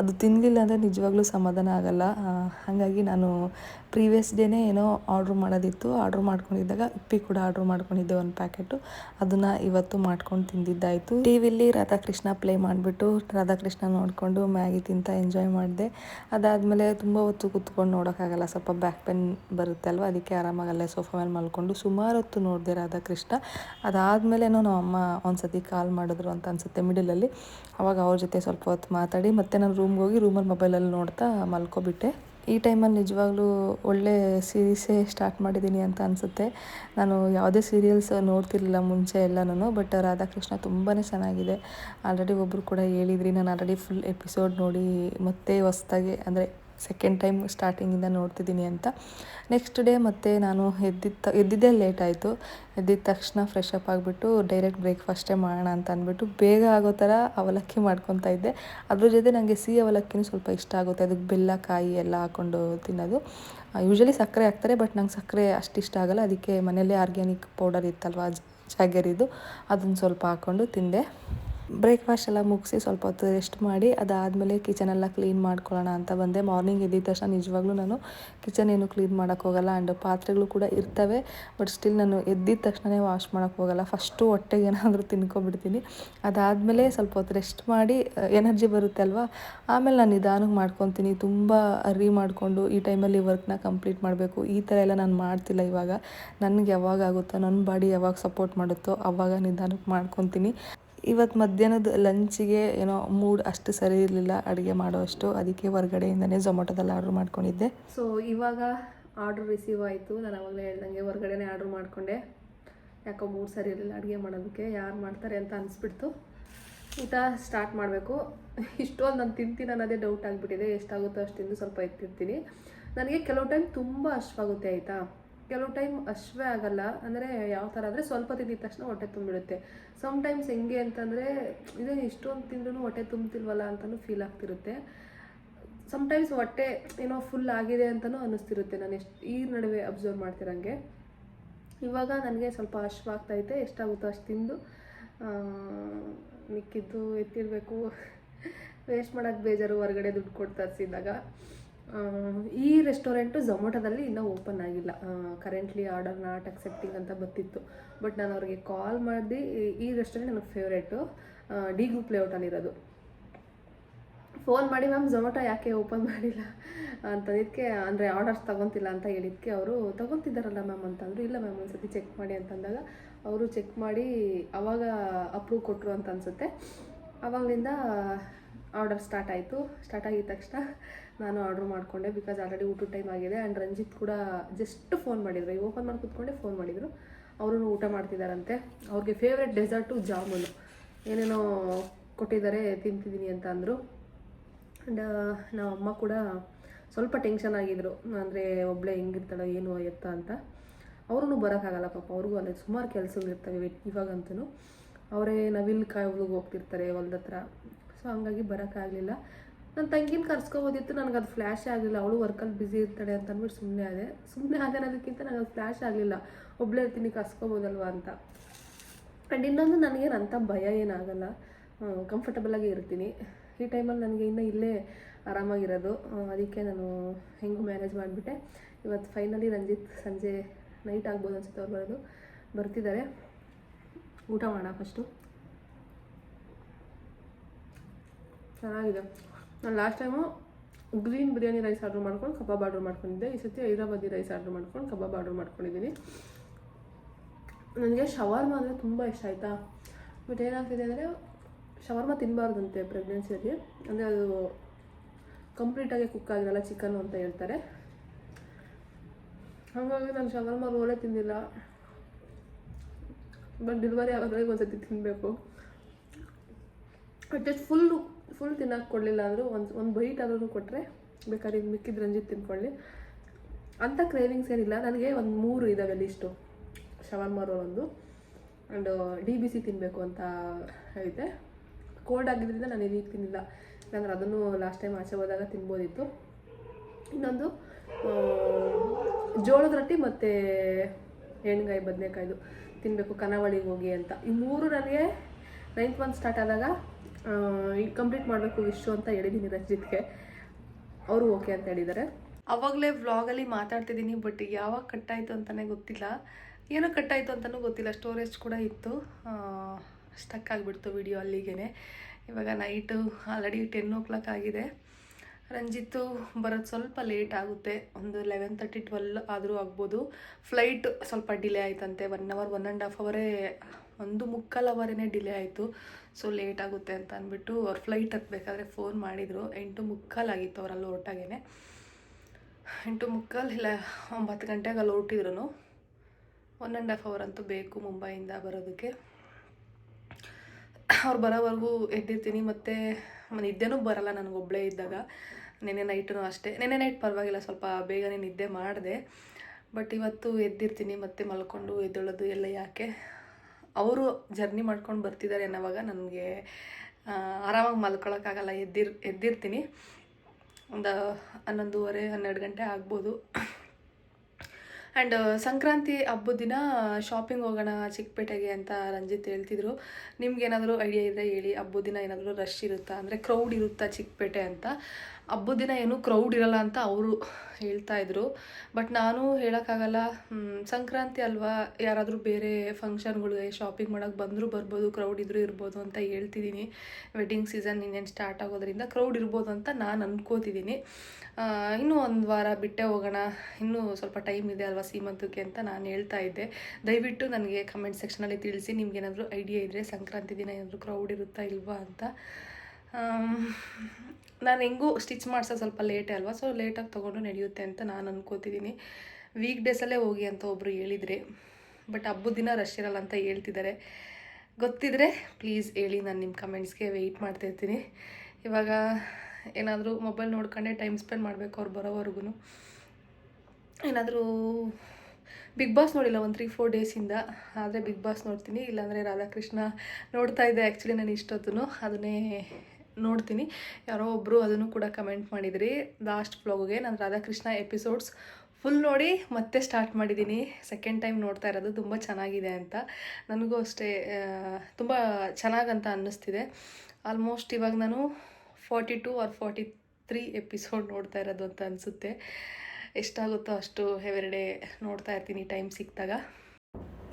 B: ಅದು ತಿನ್ನಲಿಲ್ಲ ಅಂದರೆ ನಿಜವಾಗ್ಲೂ ಸಮಾಧಾನ ಆಗಲ್ಲ. ಹಾಗಾಗಿ ನಾನು ಪ್ರೀವಿಯಸ್ ಡೇನೇ ಏನೋ ಆರ್ಡ್ರ್ ಮಾಡೋದಿತ್ತು. ಆರ್ಡ್ರ್ ಮಾಡ್ಕೊಂಡಿದ್ದಾಗ ಇಪ್ಪಿ ಕೂಡ ಆರ್ಡ್ರ್ ಮಾಡ್ಕೊಂಡಿದ್ದೆ ಒಂದು ಪ್ಯಾಕೆಟು ಅದನ್ನು ಇವತ್ತು ಮಾಡ್ಕೊಂಡು ತಿಂದಿದ್ದಾಯಿತು. ಟಿ ವಿಲಿ ರಾಧಾಕೃಷ್ಣ ಪ್ಲೇ ಮಾಡಿಬಿಟ್ಟು ರಾಧಾಕೃಷ್ಣ ನೋಡಿಕೊಂಡು ಮ್ಯಾಗಿ ತಿಂತ ಎಂಜಾಯ್ ಮಾಡಿದೆ. ಅದಾದಮೇಲೆ ತುಂಬ ಹೊತ್ತು ಕೂತ್ಕೊಂಡು ನೋಡೋಕ್ಕಾಗಲ್ಲ, ಸ್ವಲ್ಪ ಬ್ಯಾಕ್ ಪೇನ್ ಬರುತ್ತೆ ಅಲ್ವಾ? ಅದಕ್ಕೆ ಆರಾಮಾಗಲ್ಲ ಸೋಫಾ ಮೇಲೆ ಮಲ್ಕೊಂಡು ಸುಮಾರು ಹೊತ್ತು ನೋಡಿದೆ ರಾಧಾಕೃಷ್ಣ. ಅದಾದಮೇಲೆ ನಮ್ಮ ಅಮ್ಮ ಒಂದು ಸತಿ ಕಾಲ್ ಮಾಡಿದ್ರು ಅಂತ ಅನಿಸುತ್ತೆ ಮಿಡಲಲ್ಲಿ ಅವಾಗ ಅವ್ರ ಜೊತೆ ಸ್ವಲ್ಪ ಹೊತ್ತು ಮಾತಾಡಿ, ಮತ್ತೆ ನಾನು ರೂಮ್ಗೆ ಹೋಗಿ ರೂಮಲ್ಲಿ ಮೊಬೈಲಲ್ಲಿ ನೋಡ್ತಾ ಮಲ್ಕೊಬಿಟ್ಟೆ. ಈ ಟೈಮಲ್ಲಿ ನಿಜವಾಗ್ಲೂ ಒಳ್ಳೆ ಸೀರೀಸೇ ಸ್ಟಾರ್ಟ್ ಮಾಡಿದ್ದೀನಿ ಅಂತ ಅನಿಸುತ್ತೆ. ನಾನು ಯಾವುದೇ ಸೀರಿಯಲ್ಸ್ ನೋಡ್ತಿರ್ಲಿಲ್ಲ ಮುಂಚೆ ಎಲ್ಲನೂ ಬಟ್ ರಾಧಾಕೃಷ್ಣ ತುಂಬಾ ಚೆನ್ನಾಗಿದೆ. ಆಲ್ರೆಡಿ ಒಬ್ಬರು ಕೂಡ ಹೇಳಿದ್ರಿ, ನಾನು ಆಲ್ರೆಡಿ ಫುಲ್ ಎಪಿಸೋಡ್ ನೋಡಿ ಮತ್ತೆ ಹೊಸ್ದಾಗಿ, ಅಂದರೆ ಸೆಕೆಂಡ್ ಟೈಮ್ ಸ್ಟಾರ್ಟಿಂಗಿಂದ ನೋಡ್ತಿದ್ದೀನಿ ಅಂತ. ನೆಕ್ಸ್ಟ್ ಡೇ ಮತ್ತೆ ನಾನು ಎದ್ದಿದ್ದ, ಎದ್ದಿದ್ದೇ ಲೇಟ್ ಆಯಿತು. ಎದ್ದಿದ ತಕ್ಷಣ ಫ್ರೆಶ್ ಅಪ್ ಆಗಿಬಿಟ್ಟು ಡೈರೆಕ್ಟ್ ಬ್ರೇಕ್ಫಾಸ್ಟೇ ಮಾಡೋಣ ಅಂತ ಅಂದ್ಬಿಟ್ಟು ಬೇಗ ಆಗೋ ಥರ ಅವಲಕ್ಕಿ ಮಾಡ್ಕೊತಾ ಇದ್ದೆ. ಅದ್ರ ಜೊತೆ ನನಗೆ ಸಿಹಿ ಅವಲಕ್ಕಿನೂ ಸ್ವಲ್ಪ ಇಷ್ಟ ಆಗುತ್ತೆ. ಅದಕ್ಕೆ ಬೆಲ್ಲ, ಕಾಯಿ ಎಲ್ಲ ಹಾಕ್ಕೊಂಡು ತಿನ್ನೋದು. ಯೂಶ್ವಲಿ ಸಕ್ಕರೆ ಹಾಕ್ತಾರೆ ಬಟ್ ನಂಗೆ ಸಕ್ಕರೆ ಅಷ್ಟು ಇಷ್ಟ ಆಗಲ್ಲ. ಅದಕ್ಕೆ ಮನೆಯಲ್ಲೇ ಆರ್ಗ್ಯಾನಿಕ್ ಪೌಡರ್ ಇತ್ತಲ್ವ, ಜಾಗರಿದು, ಅದನ್ನು ಸ್ವಲ್ಪ ಹಾಕ್ಕೊಂಡು ತಿಂದೆ. ಬ್ರೇಕ್ಫಾಸ್ಟ್ ಎಲ್ಲ ಮುಗಿಸಿ ಸ್ವಲ್ಪ ಹೊತ್ತು ರೆಸ್ಟ್ ಮಾಡಿ ಅದಾದಮೇಲೆ ಕಿಚನೆಲ್ಲ ಕ್ಲೀನ್ ಮಾಡ್ಕೊಳ್ಳೋಣ ಅಂತ ಬಂದೆ. ಮಾರ್ನಿಂಗ್ ಎದ್ದಿದ ತಕ್ಷಣ ನಿಜವಾಗ್ಲೂ ನಾನು ಕಿಚನ್ ಏನು ಕ್ಲೀನ್ ಮಾಡೋಕ್ಕೆ ಹೋಗಲ್ಲ ಆ್ಯಂಡ್ ಪಾತ್ರೆಗಳು ಕೂಡ ಇರ್ತವೆ ಬಟ್ ಸ್ಟಿಲ್ ನಾನು ಎದ್ದಿದ ತಕ್ಷಣವೇ ವಾಶ್ ಹೋಗಲ್ಲ. ಫಸ್ಟು ಹೊಟ್ಟೆಗೆ ಏನಾದರೂ ತಿನ್ಕೊಬಿಡ್ತೀನಿ. ಅದಾದಮೇಲೆ ಸ್ವಲ್ಪ ಹೊತ್ತು ರೆಸ್ಟ್ ಮಾಡಿ ಎನರ್ಜಿ ಬರುತ್ತೆ ಅಲ್ವಾ? ಆಮೇಲೆ ನಾನು ನಿಧಾನಕ್ಕೆ ಮಾಡ್ಕೊತೀನಿ. ತುಂಬ ಅರ್ರಿ ಮಾಡಿಕೊಂಡು ಈ ಟೈಮಲ್ಲಿ ವರ್ಕ್ನ ಕಂಪ್ಲೀಟ್ ಮಾಡಬೇಕು. ಈ ಥರ ಎಲ್ಲ ನಾನು ಮಾಡ್ತಿಲ್ಲ ಇವಾಗ. ನನಗೆ ಯಾವಾಗ ಆಗುತ್ತೋ ನನ್ನ ಬಾಡಿ ಯಾವಾಗ ಸಪೋರ್ಟ್ ಮಾಡುತ್ತೋ ಆವಾಗ ನಿಧಾನಕ್ಕೆ ಮಾಡ್ಕೊತೀನಿ. ಇವತ್ತು ಮಧ್ಯಾಹ್ನದ ಲಂಚಿಗೆ ಏನೋ ಮೂಡ್ ಅಷ್ಟು ಸರಿ ಇರಲಿಲ್ಲ ಅಡುಗೆ ಮಾಡೋ ಅಷ್ಟು ಅದಕ್ಕೆ ಹೊರಗಡೆಯಿಂದನೇ ಝೊಮ್ಯಾಟೊದಲ್ಲಿ ಆರ್ಡ್ರ್ ಮಾಡ್ಕೊಂಡಿದ್ದೆ.
A: ಸೊ ಇವಾಗ ಆರ್ಡ್ರ್ ರಿಸೀವ್ ಆಯಿತು. ನಾನು ಅವಾಗಲೇ ಹೇಳ್ದಂಗೆ ಹೊರಗಡೆನೇ ಆರ್ಡ್ರ್ ಮಾಡಿಕೊಂಡೆ. ಯಾಕೋ ಮೂಡ್ ಸರಿ ಇರಲಿಲ್ಲ ಅಡುಗೆ ಮಾಡೋದಕ್ಕೆ. ಯಾರು ಮಾಡ್ತಾರೆ ಅಂತ ಅನಿಸ್ಬಿಡ್ತು. ಊಟ ಸ್ಟಾರ್ಟ್ ಮಾಡಬೇಕು. ಇಷ್ಟೊಂದು ನಾನು ತಿಂತೀನಿ ಅನ್ನೋದೇ ಡೌಟ್ ಆಗಿಬಿಟ್ಟಿದೆ. ಎಷ್ಟಾಗುತ್ತೋ ಅಷ್ಟು ತಿಂದು ಸ್ವಲ್ಪ ಎತ್ತಿರ್ತೀನಿ. ನನಗೆ ಕೆಲವು ಟೈಮ್ ತುಂಬ ಅಶ್ವಾಗುತ್ತೆ, ಆಯಿತಾ? ಕೆಲವು ಟೈಮ್ ಅಶ್ವೇ ಆಗಲ್ಲ, ಅಂದರೆ ಯಾವ ಥರ ಆದರೆ ಸ್ವಲ್ಪ ತಿಂದಿದ ತಕ್ಷಣ ಹೊಟ್ಟೆ ತುಂಬಿಡುತ್ತೆ. ಸಮ್ ಟೈಮ್ಸ್ ಹೆಂಗೆ ಅಂತಂದರೆ, ಇದೇ ಇಷ್ಟೊಂದು ತಿಂದ್ರೂ ಹೊಟ್ಟೆ ತುಂಬ್ತಿಲ್ವಲ್ಲ ಅಂತಲೂ ಫೀಲ್ ಆಗ್ತಿರುತ್ತೆ. ಸಮ್ಟೈಮ್ಸ್ ಹೊಟ್ಟೆ ಏನೋ ಫುಲ್ ಆಗಿದೆ ಅಂತಲೂ ಅನ್ನಿಸ್ತಿರುತ್ತೆ, ನಾನು ಎಷ್ಟು, ಈ ನಡುವೆ ಅಬ್ಸರ್ವ್ ಮಾಡ್ತಿರಂಗೆ. ಇವಾಗ ನನಗೆ ಸ್ವಲ್ಪ ಹಶ್ವಾಗ್ತೈತೆ ಎಷ್ಟಾಗುತ್ತೋ ಅಷ್ಟು ತಿಂದು ಮಿಕ್ಕಿದ್ದು ಎತ್ತಿರಬೇಕು. ವೇಸ್ಟ್ (laughs) ಮಾಡೋಕ್ಕೆ ಬೇಜಾರು, ಹೊರಗಡೆ ದುಡ್ಡು ಕೊಟ್ಟು ತರಿಸಿದಾಗ ಈ ರೆಸ್ಟೋರೆಂಟು ಝೊಮ್ಯಾಟೊದಲ್ಲಿ ಇನ್ನೂ ಓಪನ್ ಆಗಿಲ್ಲ. ಕರೆಂಟ್ಲಿ ಆರ್ಡರ್ ನಾಟ್ ಅಕ್ಸೆಪ್ಟಿಂಗ್ ಅಂತ ಬರ್ತಿತ್ತು. ಬಟ್ ನಾನು ಅವ್ರಿಗೆ ಕಾಲ್ ಮಾಡಿ ಈ ರೆಸ್ಟೋರೆಂಟ್ ನನಗೆ ಫೇವ್ರೇಟು ಡಿ ಗ್ರೂಪ್ ಲೇಔಟಲ್ಲಿರೋದು ಫೋನ್ ಮಾಡಿ ಮ್ಯಾಮ್ ಝೊಮೊಟೊ ಯಾಕೆ ಓಪನ್ ಮಾಡಿಲ್ಲ? ಅಂತಂದಿದ್ದಕ್ಕೆ ಅಂದರೆ ಆರ್ಡರ್ಸ್ ತಗೊತಿಲ್ಲ ಅಂತ ಹೇಳಿದ್ದಕ್ಕೆ ಅವರು, ತಗೊತಿದ್ದಾರಲ್ಲ ಮ್ಯಾಮ್ ಅಂತಂದರು ಇಲ್ಲ ಮ್ಯಾಮ್ ಒಂದ್ಸತಿ ಚೆಕ್ ಮಾಡಿ ಅಂತಂದಾಗ ಅವರು ಚೆಕ್ ಮಾಡಿ, ಅವಾಗ ಅಪ್ರೂವ್ ಕೊಟ್ಟರು ಅಂತ ಅನಿಸುತ್ತೆ. ಆವಾಗಲಿಂದ ಆರ್ಡರ್ ಸ್ಟಾರ್ಟ್ ಆಯಿತು. ಸ್ಟಾರ್ಟ್ ಆಗಿದ ತಕ್ಷಣ ನಾನು ಆರ್ಡ್ರ್ ಮಾಡಿಕೊಂಡೆ ಬಿಕಾಸ್ ಆಲ್ರೆಡಿ ಊಟದ ಟೈಮ್ ಆಗಿದೆ ಆ್ಯಂಡ್ ರಂಜಿತ್ ಕೂಡ ಜಸ್ಟ್ ಫೋನ್ ಮಾಡಿದರು. ಈಗ ಓಪನ್ ಮಾಡಿ ಕೂತ್ಕೊಂಡೆ ಫೋನ್ ಮಾಡಿದರು. ಅವರು ಊಟ ಮಾಡ್ತಿದ್ದಾರಂತೆ ಅವ್ರಿಗೆ ಫೇವ್ರೆಟ್ ಡೆಸರ್ಟು ಜಾಮೂನು. ಏನೇನೋ ಕೊಟ್ಟಿದ್ದಾರೆ ತಿಂತಿದ್ದೀನಿ ಅಂತ ಅಂದರು. ಆ್ಯಂಡ್ ನಮ್ಮ ಅಮ್ಮ ಕೂಡ ಸ್ವಲ್ಪ ಟೆನ್ಷನ್ ಆಗಿದ್ರು. ಅಂದರೆ ಒಬ್ಬಳೇ ಹೆಂಗಿರ್ತಾಳೋ ಏನು ಎತ್ತ ಅಂತ. ಅವ್ರೂ ಬರೋಕ್ಕಾಗಲ್ಲ ಪಾಪ. ಅವ್ರಿಗೂ ಅಲ್ಲಿ ಸುಮಾರು ಕೆಲಸಗಳಿರ್ತವೆ ಇವಾಗಂತೂ ಅವರೇ ನವಿಲ್ ಕಾಯೋದ್ರಿಗೆ ಹೋಗ್ತಿರ್ತಾರೆ ಹೊಲ್ದ ಹತ್ರ ಸೊ ಹಂಗಾಗಿ ಬರೋಕ್ಕಾಗಲಿಲ್ಲ ನನ್ನ ತಂಗಿನ ಕರ್ಸ್ಕೊಬೋದಿತ್ತು ನನಗೆ ಅದು ಫ್ಲ್ಯಾಶ್ ಆಗಲಿಲ್ಲ. ಅವಳು ವರ್ಕಲ್ಲಿ ಬ್ಯುಸಿ ಇರ್ತಾಳೆ ಅಂತ ಅಂದ್ಬಿಟ್ಟು ಸುಮ್ಮನೆ ಆದೆ. ಸುಮ್ಮನೆ ಆದೆ ಅನ್ನೋದಕ್ಕಿಂತ ನನಗೆ ಅದು ಫ್ಲ್ಯಾಶ್ ಆಗಲಿಲ್ಲ. ಒಬ್ಬಳೇ ಇರ್ತೀನಿ ಕರ್ಸ್ಕೊಬೋದಲ್ವಾ ಅಂತ. ಆ್ಯಂಡ್ ಇನ್ನೊಂದು ನನಗೇನು ಅಂಥ ಭಯ ಏನಾಗಲ್ಲ. ಕಂಫರ್ಟಬಲಾಗಿ ಇರ್ತೀನಿ. ಈ ಟೈಮಲ್ಲಿ ನನಗೆ ಇನ್ನೂ ಇಲ್ಲೇ ಆರಾಮಾಗಿರೋದು. ಅದಕ್ಕೆ ನಾನು ಹೆಂಗೂ ಮ್ಯಾನೇಜ್ ಮಾಡಿಬಿಟ್ಟೆ. ಇವತ್ತು ಫೈನಲಿ ರಂಜಿತ್ ಸಂಜೆ ನೈಟ್ ಆಗ್ಬೋದು ಅನ್ಸುತ್ತೆ ಅವ್ರು ಬರೋದು. ಬರ್ತಿದ್ದಾರೆ ಊಟ ಮಾಡೋಣ ಫಸ್ಟು ಚೆನ್ನಾಗಿದೆ. ನಾನು last time green biryani rice order ಮಾಡ್ಕೊಂಡು ಕಬಾಬ್ ಆರ್ಡ್ರ್ ಮಾಡ್ಕೊಂಡಿದ್ದೆ. ಈ ಸತಿ ಹೈದ್ರಾಬಾದಿ ರೈಸ್ ಆರ್ಡ್ರ್ ಮಾಡ್ಕೊಂಡು ಕಬಾಬ್ ಆರ್ಡ್ರ್ ಮಾಡ್ಕೊಂಡಿದ್ದೀನಿ ನನಗೆ ಶವರ್ಮ ಅಂದರೆ ತುಂಬ ಇಷ್ಟ, ಆಯಿತಾ? ಬಟ್ ಏನಾಗ್ತಿದೆ ಅಂದರೆ ಶವರ್ಮ ತಿನ್ನಬಾರ್ದಂತೆ ಪ್ರೆಗ್ನೆನ್ಸಿಯಲ್ಲಿ ಅಂದರೆ ಅದು ಕಂಪ್ಲೀಟಾಗಿ ಕುಕ್ ಆಗಿರಲ್ಲ ಚಿಕನ್ ಅಂತ ಹೇಳ್ತಾರೆ. ಹಾಗಾಗಿ ನಾನು ಶವರ್ಮ ರೋಲೇ ತಿಂದಿಲ್ಲ. ಬಟ್ ಡೆಲಿವರಿ ಆಗೋದ್ರಾಗ ಒಂದ್ಸತಿ ತಿನ್ನಬೇಕು ಅಟ್ಲೀಸ್ಟ್ ಫುಲ್ಲು ಫುಲ್ ತಿನ್ನೋಕೆ ಕೊಡಲಿಲ್ಲ ಅಂದರೂ, ಒಂದು ಒಂದು ಬೈಟ್ ಆದ್ರೂ ಕೊಟ್ಟರೆ ಬೇಕಾದ್ರೆ ಇದು ಮಿಕ್ಕಿದ ರಂಜಿತ್ ತಿನ್ಕೊಳ್ಳಿ. ಅಂಥ ಕ್ರೇವಿಂಗ್ಸ್ ಏನಿಲ್ಲ, ನನಗೆ ಒಂದು ಮೂರು ಇದಾವೆ ಲಿಸ್ಟು ರೋಲ್ ಒಂದು ಆ್ಯಂಡ್ ಡಿ ಬಿ ಸಿ ತಿನ್ನಬೇಕು ಅಂತ ಐತೆ ಕೋಲ್ಡ್ ಆಗಿದ್ದರಿಂದ ನಾನು ಇದೀಗ ತಿನ್ನಿಲ್ಲ. ಇಲ್ಲಾಂದ್ರೆ ಅದನ್ನು ಲಾಸ್ಟ್ ಟೈಮ್ ಆಚೆ ಹೋದಾಗ ತಿನ್ಬೋದಿತ್ತು. ಇನ್ನೊಂದು ಜೋಳದ ರೊಟ್ಟಿ ಮತ್ತು ಎಣ್ಗಾಯಿ ಬದನೆಕಾಯ್ದು ತಿನ್ನಬೇಕು ಕನಾವಳಿಗೆ ಹೋಗಿ ಅಂತ. ಈ ಮೂರು ನನಗೆ ನೈನ್ತ್ ಮಂತ್ ಸ್ಟಾರ್ಟ್ ಆದಾಗ ಈಗ ಕಂಪ್ಲೀಟ್ ಮಾಡಬೇಕು ವಿಶ್ ಅಂತ ಹೇಳಿದ್ದೀನಿ ರಂಜಿತ್ಗೆ ಅವರು ಓಕೆ ಅಂತ ಹೇಳಿದ್ದಾರೆ ಅವಾಗಲೇ ವ್ಲಾಗಲ್ಲಿ ಮಾತಾಡ್ತಿದ್ದೀನಿ ಬಟ್ ಯಾವಾಗ ಕಟ್ಟಾಯಿತು ಅಂತಲೇ ಗೊತ್ತಿಲ್ಲ. ಏನೋ ಕಟ್ಟಾಯಿತು ಅಂತಲೂ ಗೊತ್ತಿಲ್ಲ ಸ್ಟೋರೇಜ್ ಕೂಡ ಇತ್ತು. ಸ್ಟಕ್ ಆಗಿಬಿಡ್ತು ವಿಡಿಯೋ ಅಲ್ಲಿಗೇ ಇವಾಗ night already ten o'clock ಆಗಿದೆ. ರಂಜಿತ್ತು ಬರೋದು ಸ್ವಲ್ಪ ಲೇಟ್ ಆಗುತ್ತೆ. ಒಂದು ಲೆವೆನ್ ತರ್ಟಿ ಟ್ವೆಲ್ ಆದರೂ ಆಗ್ಬೋದು. ಫ್ಲೈಟ್ ಸ್ವಲ್ಪ ಡಿಲೇ ಆಯ್ತಂತೆ. One hour one and half ಅವರೇ ಒಂದು ಮುಕ್ಕಾಲು ಅವರೇ ಡಿಲೇ ಆಯಿತು. ಸೊ ಲೇಟ್ ಆಗುತ್ತೆ ಅಂತ ಅಂದ್ಬಿಟ್ಟು ಅವ್ರು ಫ್ಲೈಟ್ ಹತ್ತಬೇಕಾದ್ರೆ ಫೋನ್ ಮಾಡಿದರು. ಎಂಟು ಮುಕ್ಕಾಲಾಗಿತ್ತು ಅವರಲ್ಲಿ ಹೊರಟಾಗೇನೆ. ಎಂಟು ಮುಕ್ಕಾಲು ಇಲ್ಲ, ಒಂಬತ್ತು ಗಂಟೆಗೆ ಅಲ್ಲಿ ಹೊರಟಿದ್ರು ಒನ್ ಆ್ಯಂಡ್ ಹಾಫ್ ಅವರ್ ಅಂತೂ ಬೇಕು ಮುಂಬೈಯಿಂದ ಬರೋದಕ್ಕೆ. ಅವ್ರು ಬರೋವರೆಗೂ ಎದ್ದಿರ್ತೀನಿ. ಮತ್ತು ನಿದ್ದೆನೂ ಬರಲ್ಲ ನನಗೊಬ್ಬಳೇ ಇದ್ದಾಗ. ನೆನ್ನೆ ನೈಟೂ ಅಷ್ಟೇ. ನೆನ್ನೆ ನೈಟ್ ಪರವಾಗಿಲ್ಲ, ಸ್ವಲ್ಪ ಬೇಗನೆ ನಿದ್ದೆ ಮಾಡಿದೆ. ಬಟ್ ಇವತ್ತು ಎದ್ದಿರ್ತೀನಿ, ಮತ್ತೆ ಮಲ್ಕೊಂಡು ಎದ್ದೇಳೋದು ಎಲ್ಲ ಯಾಕೆ? ಅವರು ಜರ್ನಿ ಮಾಡ್ಕೊಂಡು ಬರ್ತಿದ್ದಾರೆ ಅನ್ನೋವಾಗ ನನಗೆ ಆರಾಮಾಗಿ ಮಲ್ಕೊಳ್ಳೋಕ್ಕಾಗಲ್ಲ ಎದ್ದಿರ್, ಎದ್ದಿರ್ತೀನಿ. ಒಂದು ಹನ್ನೊಂದುವರೆ, ಹನ್ನೆರಡು ಗಂಟೆ ಆಗ್ಬೋದು. ಆ್ಯಂಡ್ ಸಂಕ್ರಾಂತಿ ಹಬ್ಬದ ದಿನ ಶಾಪಿಂಗ್ ಹೋಗೋಣ ಚಿಕ್ಕಪೇಟೆಗೆ ಅಂತ ರಂಜಿತ್ ಹೇಳ್ತಿದ್ರು. ನಿಮ್ಗೇನಾದರೂ ಐಡಿಯಾ ಇದ್ದರೆ ಹೇಳಿ. ಹಬ್ಬದ ದಿನ ಏನಾದರೂ ರಶ್ ಇರುತ್ತಾ? ಅಂದರೆ ಕ್ರೌಡ್ ಇರುತ್ತಾ ಚಿಕ್ಕಪೇಟೆ ಅಂತ? ಹಬ್ಬದ ದಿನ ಏನು ಕ್ರೌಡ್ ಇರಲ್ಲ ಅಂತ ಅವರು ಹೇಳ್ತಾ ಇದ್ರು. ಬಟ್ ನಾನು ಹೇಳೋಕ್ಕಾಗಲ್ಲ ಸಂಕ್ರಾಂತಿ ಅಲ್ವಾ, ಯಾರಾದರೂ ಬೇರೆ ಫಂಕ್ಷನ್ಗಳಿಗೆ ಶಾಪಿಂಗ್ ಮಾಡೋಕ್ಕೆ ಬಂದರೂ ಬರ್ಬೋದು ಕ್ರೌಡ್ ಇದ್ರೂ ಇರ್ಬೋದು ಅಂತ ಹೇಳ್ತಿದ್ದೀನಿ. ವೆಡ್ಡಿಂಗ್ ಸೀಸನ್ ಇನ್ನೇನು ಸ್ಟಾರ್ಟ್ ಆಗೋದ್ರಿಂದ ಕ್ರೌಡ್ ಇರ್ಬೋದು ಅಂತ ನಾನು ಅಂದ್ಕೋತಿದ್ದೀನಿ ಇನ್ನೂ ಒಂದು ವಾರ ಬಿಟ್ಟೆ ಹೋಗೋಣ, ಇನ್ನೂ ಸ್ವಲ್ಪ ಟೈಮ್ ಇದೆ ಅಲ್ವಾ ಸೀಮಂತಕ್ಕೆ ಅಂತ ನಾನು ಹೇಳ್ತಾ ಇದ್ದೆ. ದಯವಿಟ್ಟು ನನಗೆ ಕಮೆಂಟ್ ಸೆಕ್ಷನಲ್ಲಿ ತಿಳಿಸಿ, ನಿಮ್ಗೇನಾದರೂ ಐಡಿಯಾ ಇದ್ದರೆ ಸಂಕ್ರಾಂತಿ ದಿನ ಏನಾದರೂ ಕ್ರೌಡ್ ಇರುತ್ತಾ ಇಲ್ವಾ ಅಂತ. ನಾನು ಹೆಂಗೂ ಸ್ಟಿಚ್ ಮಾಡ್ಸೋ ಸ್ವಲ್ಪ ಲೇಟೇ ಅಲ್ವಾ? ಸೊ ಲೇಟಾಗಿ ತೊಗೊಂಡು ನಡೆಯುತ್ತೆ ಅಂತ ನಾನು ಅಂದ್ಕೋತಿದ್ದೀನಿ ವೀಕ್ ಡೇಸಲ್ಲೇ ಹೋಗಿ ಅಂತ ಒಬ್ಬರು ಹೇಳಿದರೆ, ಬಟ್ ಹಬ್ಬದ ದಿನ ರಶ್ ಇರಲ್ಲ ಅಂತ ಹೇಳ್ತಿದ್ದಾರೆ. ಗೊತ್ತಿದ್ರೆ ಪ್ಲೀಸ್ ಹೇಳಿ, ನಾನು ನಿಮ್ಮ ಕಮೆಂಟ್ಸ್ಗೆ ವೆಯ್ಟ್ ಮಾಡ್ತಾಯಿರ್ತೀನಿ ಇವಾಗ ಏನಾದರೂ ಮೊಬೈಲ್ ನೋಡ್ಕೊಂಡೆ ಟೈಮ್ ಸ್ಪೆಂಡ್ ಮಾಡಬೇಕು ಅವ್ರು ಬರೋವರೆಗೂ ಏನಾದರೂ ಬಿಗ್ ಬಾಸ್ ನೋಡಿಲ್ಲ ಒಂದು ತ್ರೀ ಫೋರ್ ಡೇಸಿಂದ ಆದರೆ ಬಿಗ್ ಬಾಸ್ ನೋಡ್ತೀನಿ. ಇಲ್ಲಾಂದರೆ ರಾಧಾಕೃಷ್ಣ ನೋಡ್ತಾ ಇದ್ದೆ ಆ್ಯಕ್ಚುಲಿ ನಾನು ಇಷ್ಟೊತ್ತು ಅದನ್ನೇ ನೋಡ್ತೀನಿ. ಯಾರೋ ಒಬ್ಬರು ಅದನ್ನು ಕೂಡ ಕಮೆಂಟ್ ಮಾಡಿದ್ರಿ. ಲಾಸ್ಟ್ ಬ್ಲಾಗ್ಗೆ ನಾನು ರಾಧಾಕೃಷ್ಣ ಎಪಿಸೋಡ್ಸ್ ಫುಲ್ ನೋಡಿ ಮತ್ತೆ ಸ್ಟಾರ್ಟ್ ಮಾಡಿದ್ದೀನಿ. ಸೆಕೆಂಡ್ ಟೈಮ್ ನೋಡ್ತಾ ಇರೋದು ತುಂಬ ಚೆನ್ನಾಗಿದೆ ಅಂತ. ನನಗೂ ಅಷ್ಟೇ ತುಂಬ ಚೆನ್ನಾಗಂತ ಅನ್ನಿಸ್ತಿದೆ. ಆಲ್ಮೋಸ್ಟ್ ಇವಾಗ ನಾನು forty two or forty three episode ನೋಡ್ತಾ ಇರೋದು ಅಂತ ಅನಿಸುತ್ತೆ. ಎಷ್ಟಾಗುತ್ತೋ ಅಷ್ಟು ಎವೆರಡೆ ನೋಡ್ತಾ ಇರ್ತೀನಿ ಟೈಮ್ ಸಿಕ್ಕಿದಾಗ.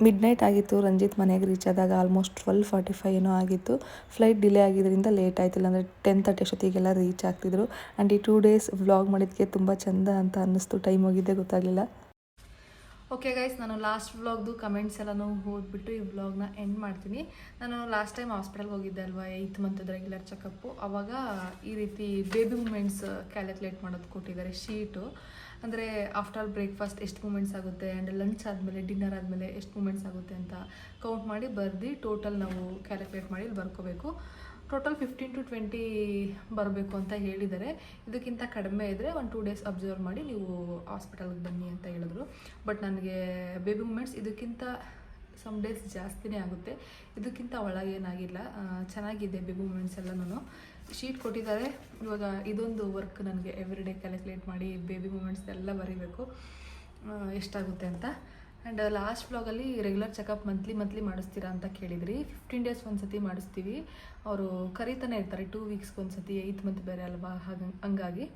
B: ಮಿಡ್ ನೈಟ್ ಆಗಿತ್ತು, ರಂಜಿತ್ ಮನೆಗೆ ರೀಚ್ ಆದಾಗ ಆಲ್ಮೋಸ್ಟ್ ಟ್ವೆಲ್ ಫಾರ್ಟಿ ಫೈವ್ ಏನೋ ಆಗಿತ್ತು. ಫ್ಲೈಟ್ ಡಿಲೇ ಆಗಿದ್ದರಿಂದ ಲೇಟ್ ಆಯ್ತಿಲ್ಲ ಅಂದರೆ ಟೆನ್ ತರ್ಟಿ ಅಷ್ಟೊತ್ತಿಗೆಲ್ಲ ರೀಚ್ ಆಗ್ತಿದ್ರು. ಆ್ಯಂಡ್ ಈ ಟೂ ಡೇಸ್ ವ್ಲಾಗ್ ಮಾಡಿದ್ದಕ್ಕೆ ತುಂಬ ಚೆಂದ ಅಂತ ಅನ್ನಿಸ್ತು. ಟೈಮ್ ಹೋಗಿದ್ದೆ ಗೊತ್ತಾಗಲಿಲ್ಲ.
A: ಓಕೆ ಗೈಸ್ ನಾನು ಲಾಸ್ಟ್ ವ್ಲಾಗ್ದು ಕಮೆಂಟ್ಸ್ ಎಲ್ಲನೂ ಓದ್ಬಿಟ್ಟು ಈ ವ್ಲಾಗ್ನ ಎಂಡ್ ಮಾಡ್ತೀನಿ. ನಾನು ಲಾಸ್ಟ್ ಟೈಮ್ ಹಾಸ್ಪಿಟಲ್ಗೆ ಹೋಗಿದ್ದೆ ಅಲ್ವಾ ಏಯ್ತ್ ಮಂತದ ರೆಗ್ಯುಲರ್ ಚೆಕಪ್ಪು ಆವಾಗ ಈ ರೀತಿ ಬೇಬಿ ಮೂಮೆಂಟ್ಸ್ ಕ್ಯಾಲ್ಕುಲೇಟ್ ಮಾಡೋದು ಕೊಟ್ಟಿದ್ದಾರೆ ಶೀಟು ಅಂದರೆ ಆಫ್ಟರ್ ಬ್ರೇಕ್ಫಾಸ್ಟ್ ಎಷ್ಟು ಮೂಮೆಂಟ್ಸ್ ಆಗುತ್ತೆ ಆ್ಯಂಡ್ ಲಂಚ್ ಆದಮೇಲೆ ಡಿನ್ನರ್ ಆದಮೇಲೆ ಎಷ್ಟು ಮೂಮೆಂಟ್ಸ್ ಆಗುತ್ತೆ ಅಂತ ಕೌಂಟ್ ಮಾಡಿ ಬರ್ದು ಟೋಟಲ್ ನಾವು ಕ್ಯಾಲ್ಕುಲೇಟ್ ಮಾಡಿ ಬರ್ಕೋಬೇಕು. ಟೋಟಲ್ ಫಿಫ್ಟೀನ್ ಟು ಟ್ವೆಂಟಿ ಬರಬೇಕು ಅಂತ ಹೇಳಿದ್ದಾರೆ. ಇದಕ್ಕಿಂತ ಕಡಿಮೆ ಇದ್ದರೆ ಒಂದು ಟೂ ಡೇಸ್ ಅಬ್ಸರ್ವ್ ಮಾಡಿ ನೀವು ಹಾಸ್ಪಿಟಲ್ಗೆ ಬನ್ನಿ ಅಂತ ಹೇಳಿದ್ರು. ಬಟ್ ನನಗೆ ಬೇಬಿ ಮೂಮೆಂಟ್ಸ್ ಇದಕ್ಕಿಂತ ಸಮ್ ಡೇಸ್ ಜಾಸ್ತಿನೇ ಆಗುತ್ತೆ. ಇದಕ್ಕಿಂತ ಒಳಗೇನಾಗಿಲ್ಲ ಚೆನ್ನಾಗಿದೆ ಬೇಬಿ ಮೂಮೆಂಟ್ಸ್ ನಾನು ಶೀಟ್ ಕೊಟ್ಟಿದ್ದಾರೆ. ಇವಾಗ ಇದೊಂದು ವರ್ಕ್ ನನಗೆ ಎವ್ರಿ ಡೇ ಕ್ಯಾಲ್ಕುಲೇಟ್ ಮಾಡಿ ಬೇಬಿ ಮೂಮೆಂಟ್ಸ್ ಎಲ್ಲ ಬರೀಬೇಕು. ಎಷ್ಟಾಗುತ್ತೆ ಅಂತ. ಆ್ಯಂಡ್ ಲಾಸ್ಟ್ ವ್ಲಾಗಲ್ಲಿ ರೆಗ್ಯುಲರ್ ಚೆಕಪ್ ಮಂತ್ಲಿ ಮಂತ್ಲಿ ಮಾಡಿಸ್ತೀರಾ ಅಂತ ಕೇಳಿದ್ರಿ. ಫಿಫ್ಟೀನ್ ಡೇಸ್ ಒಂದು ಸತಿ ಮಾಡಿಸ್ತೀವಿ. ಅವರು ಕರೀತಾನೆ ಇರ್ತಾರೆ ಟೂ ವೀಕ್ಸ್ಗೆ ಒಂದು ಸತಿ ಏಯ್ತ್ ಮಂತ್ ಬೇರೆ ಅಲ್ವಾ? ಹಾಗೆ, ಹಂಗಾಗಿ.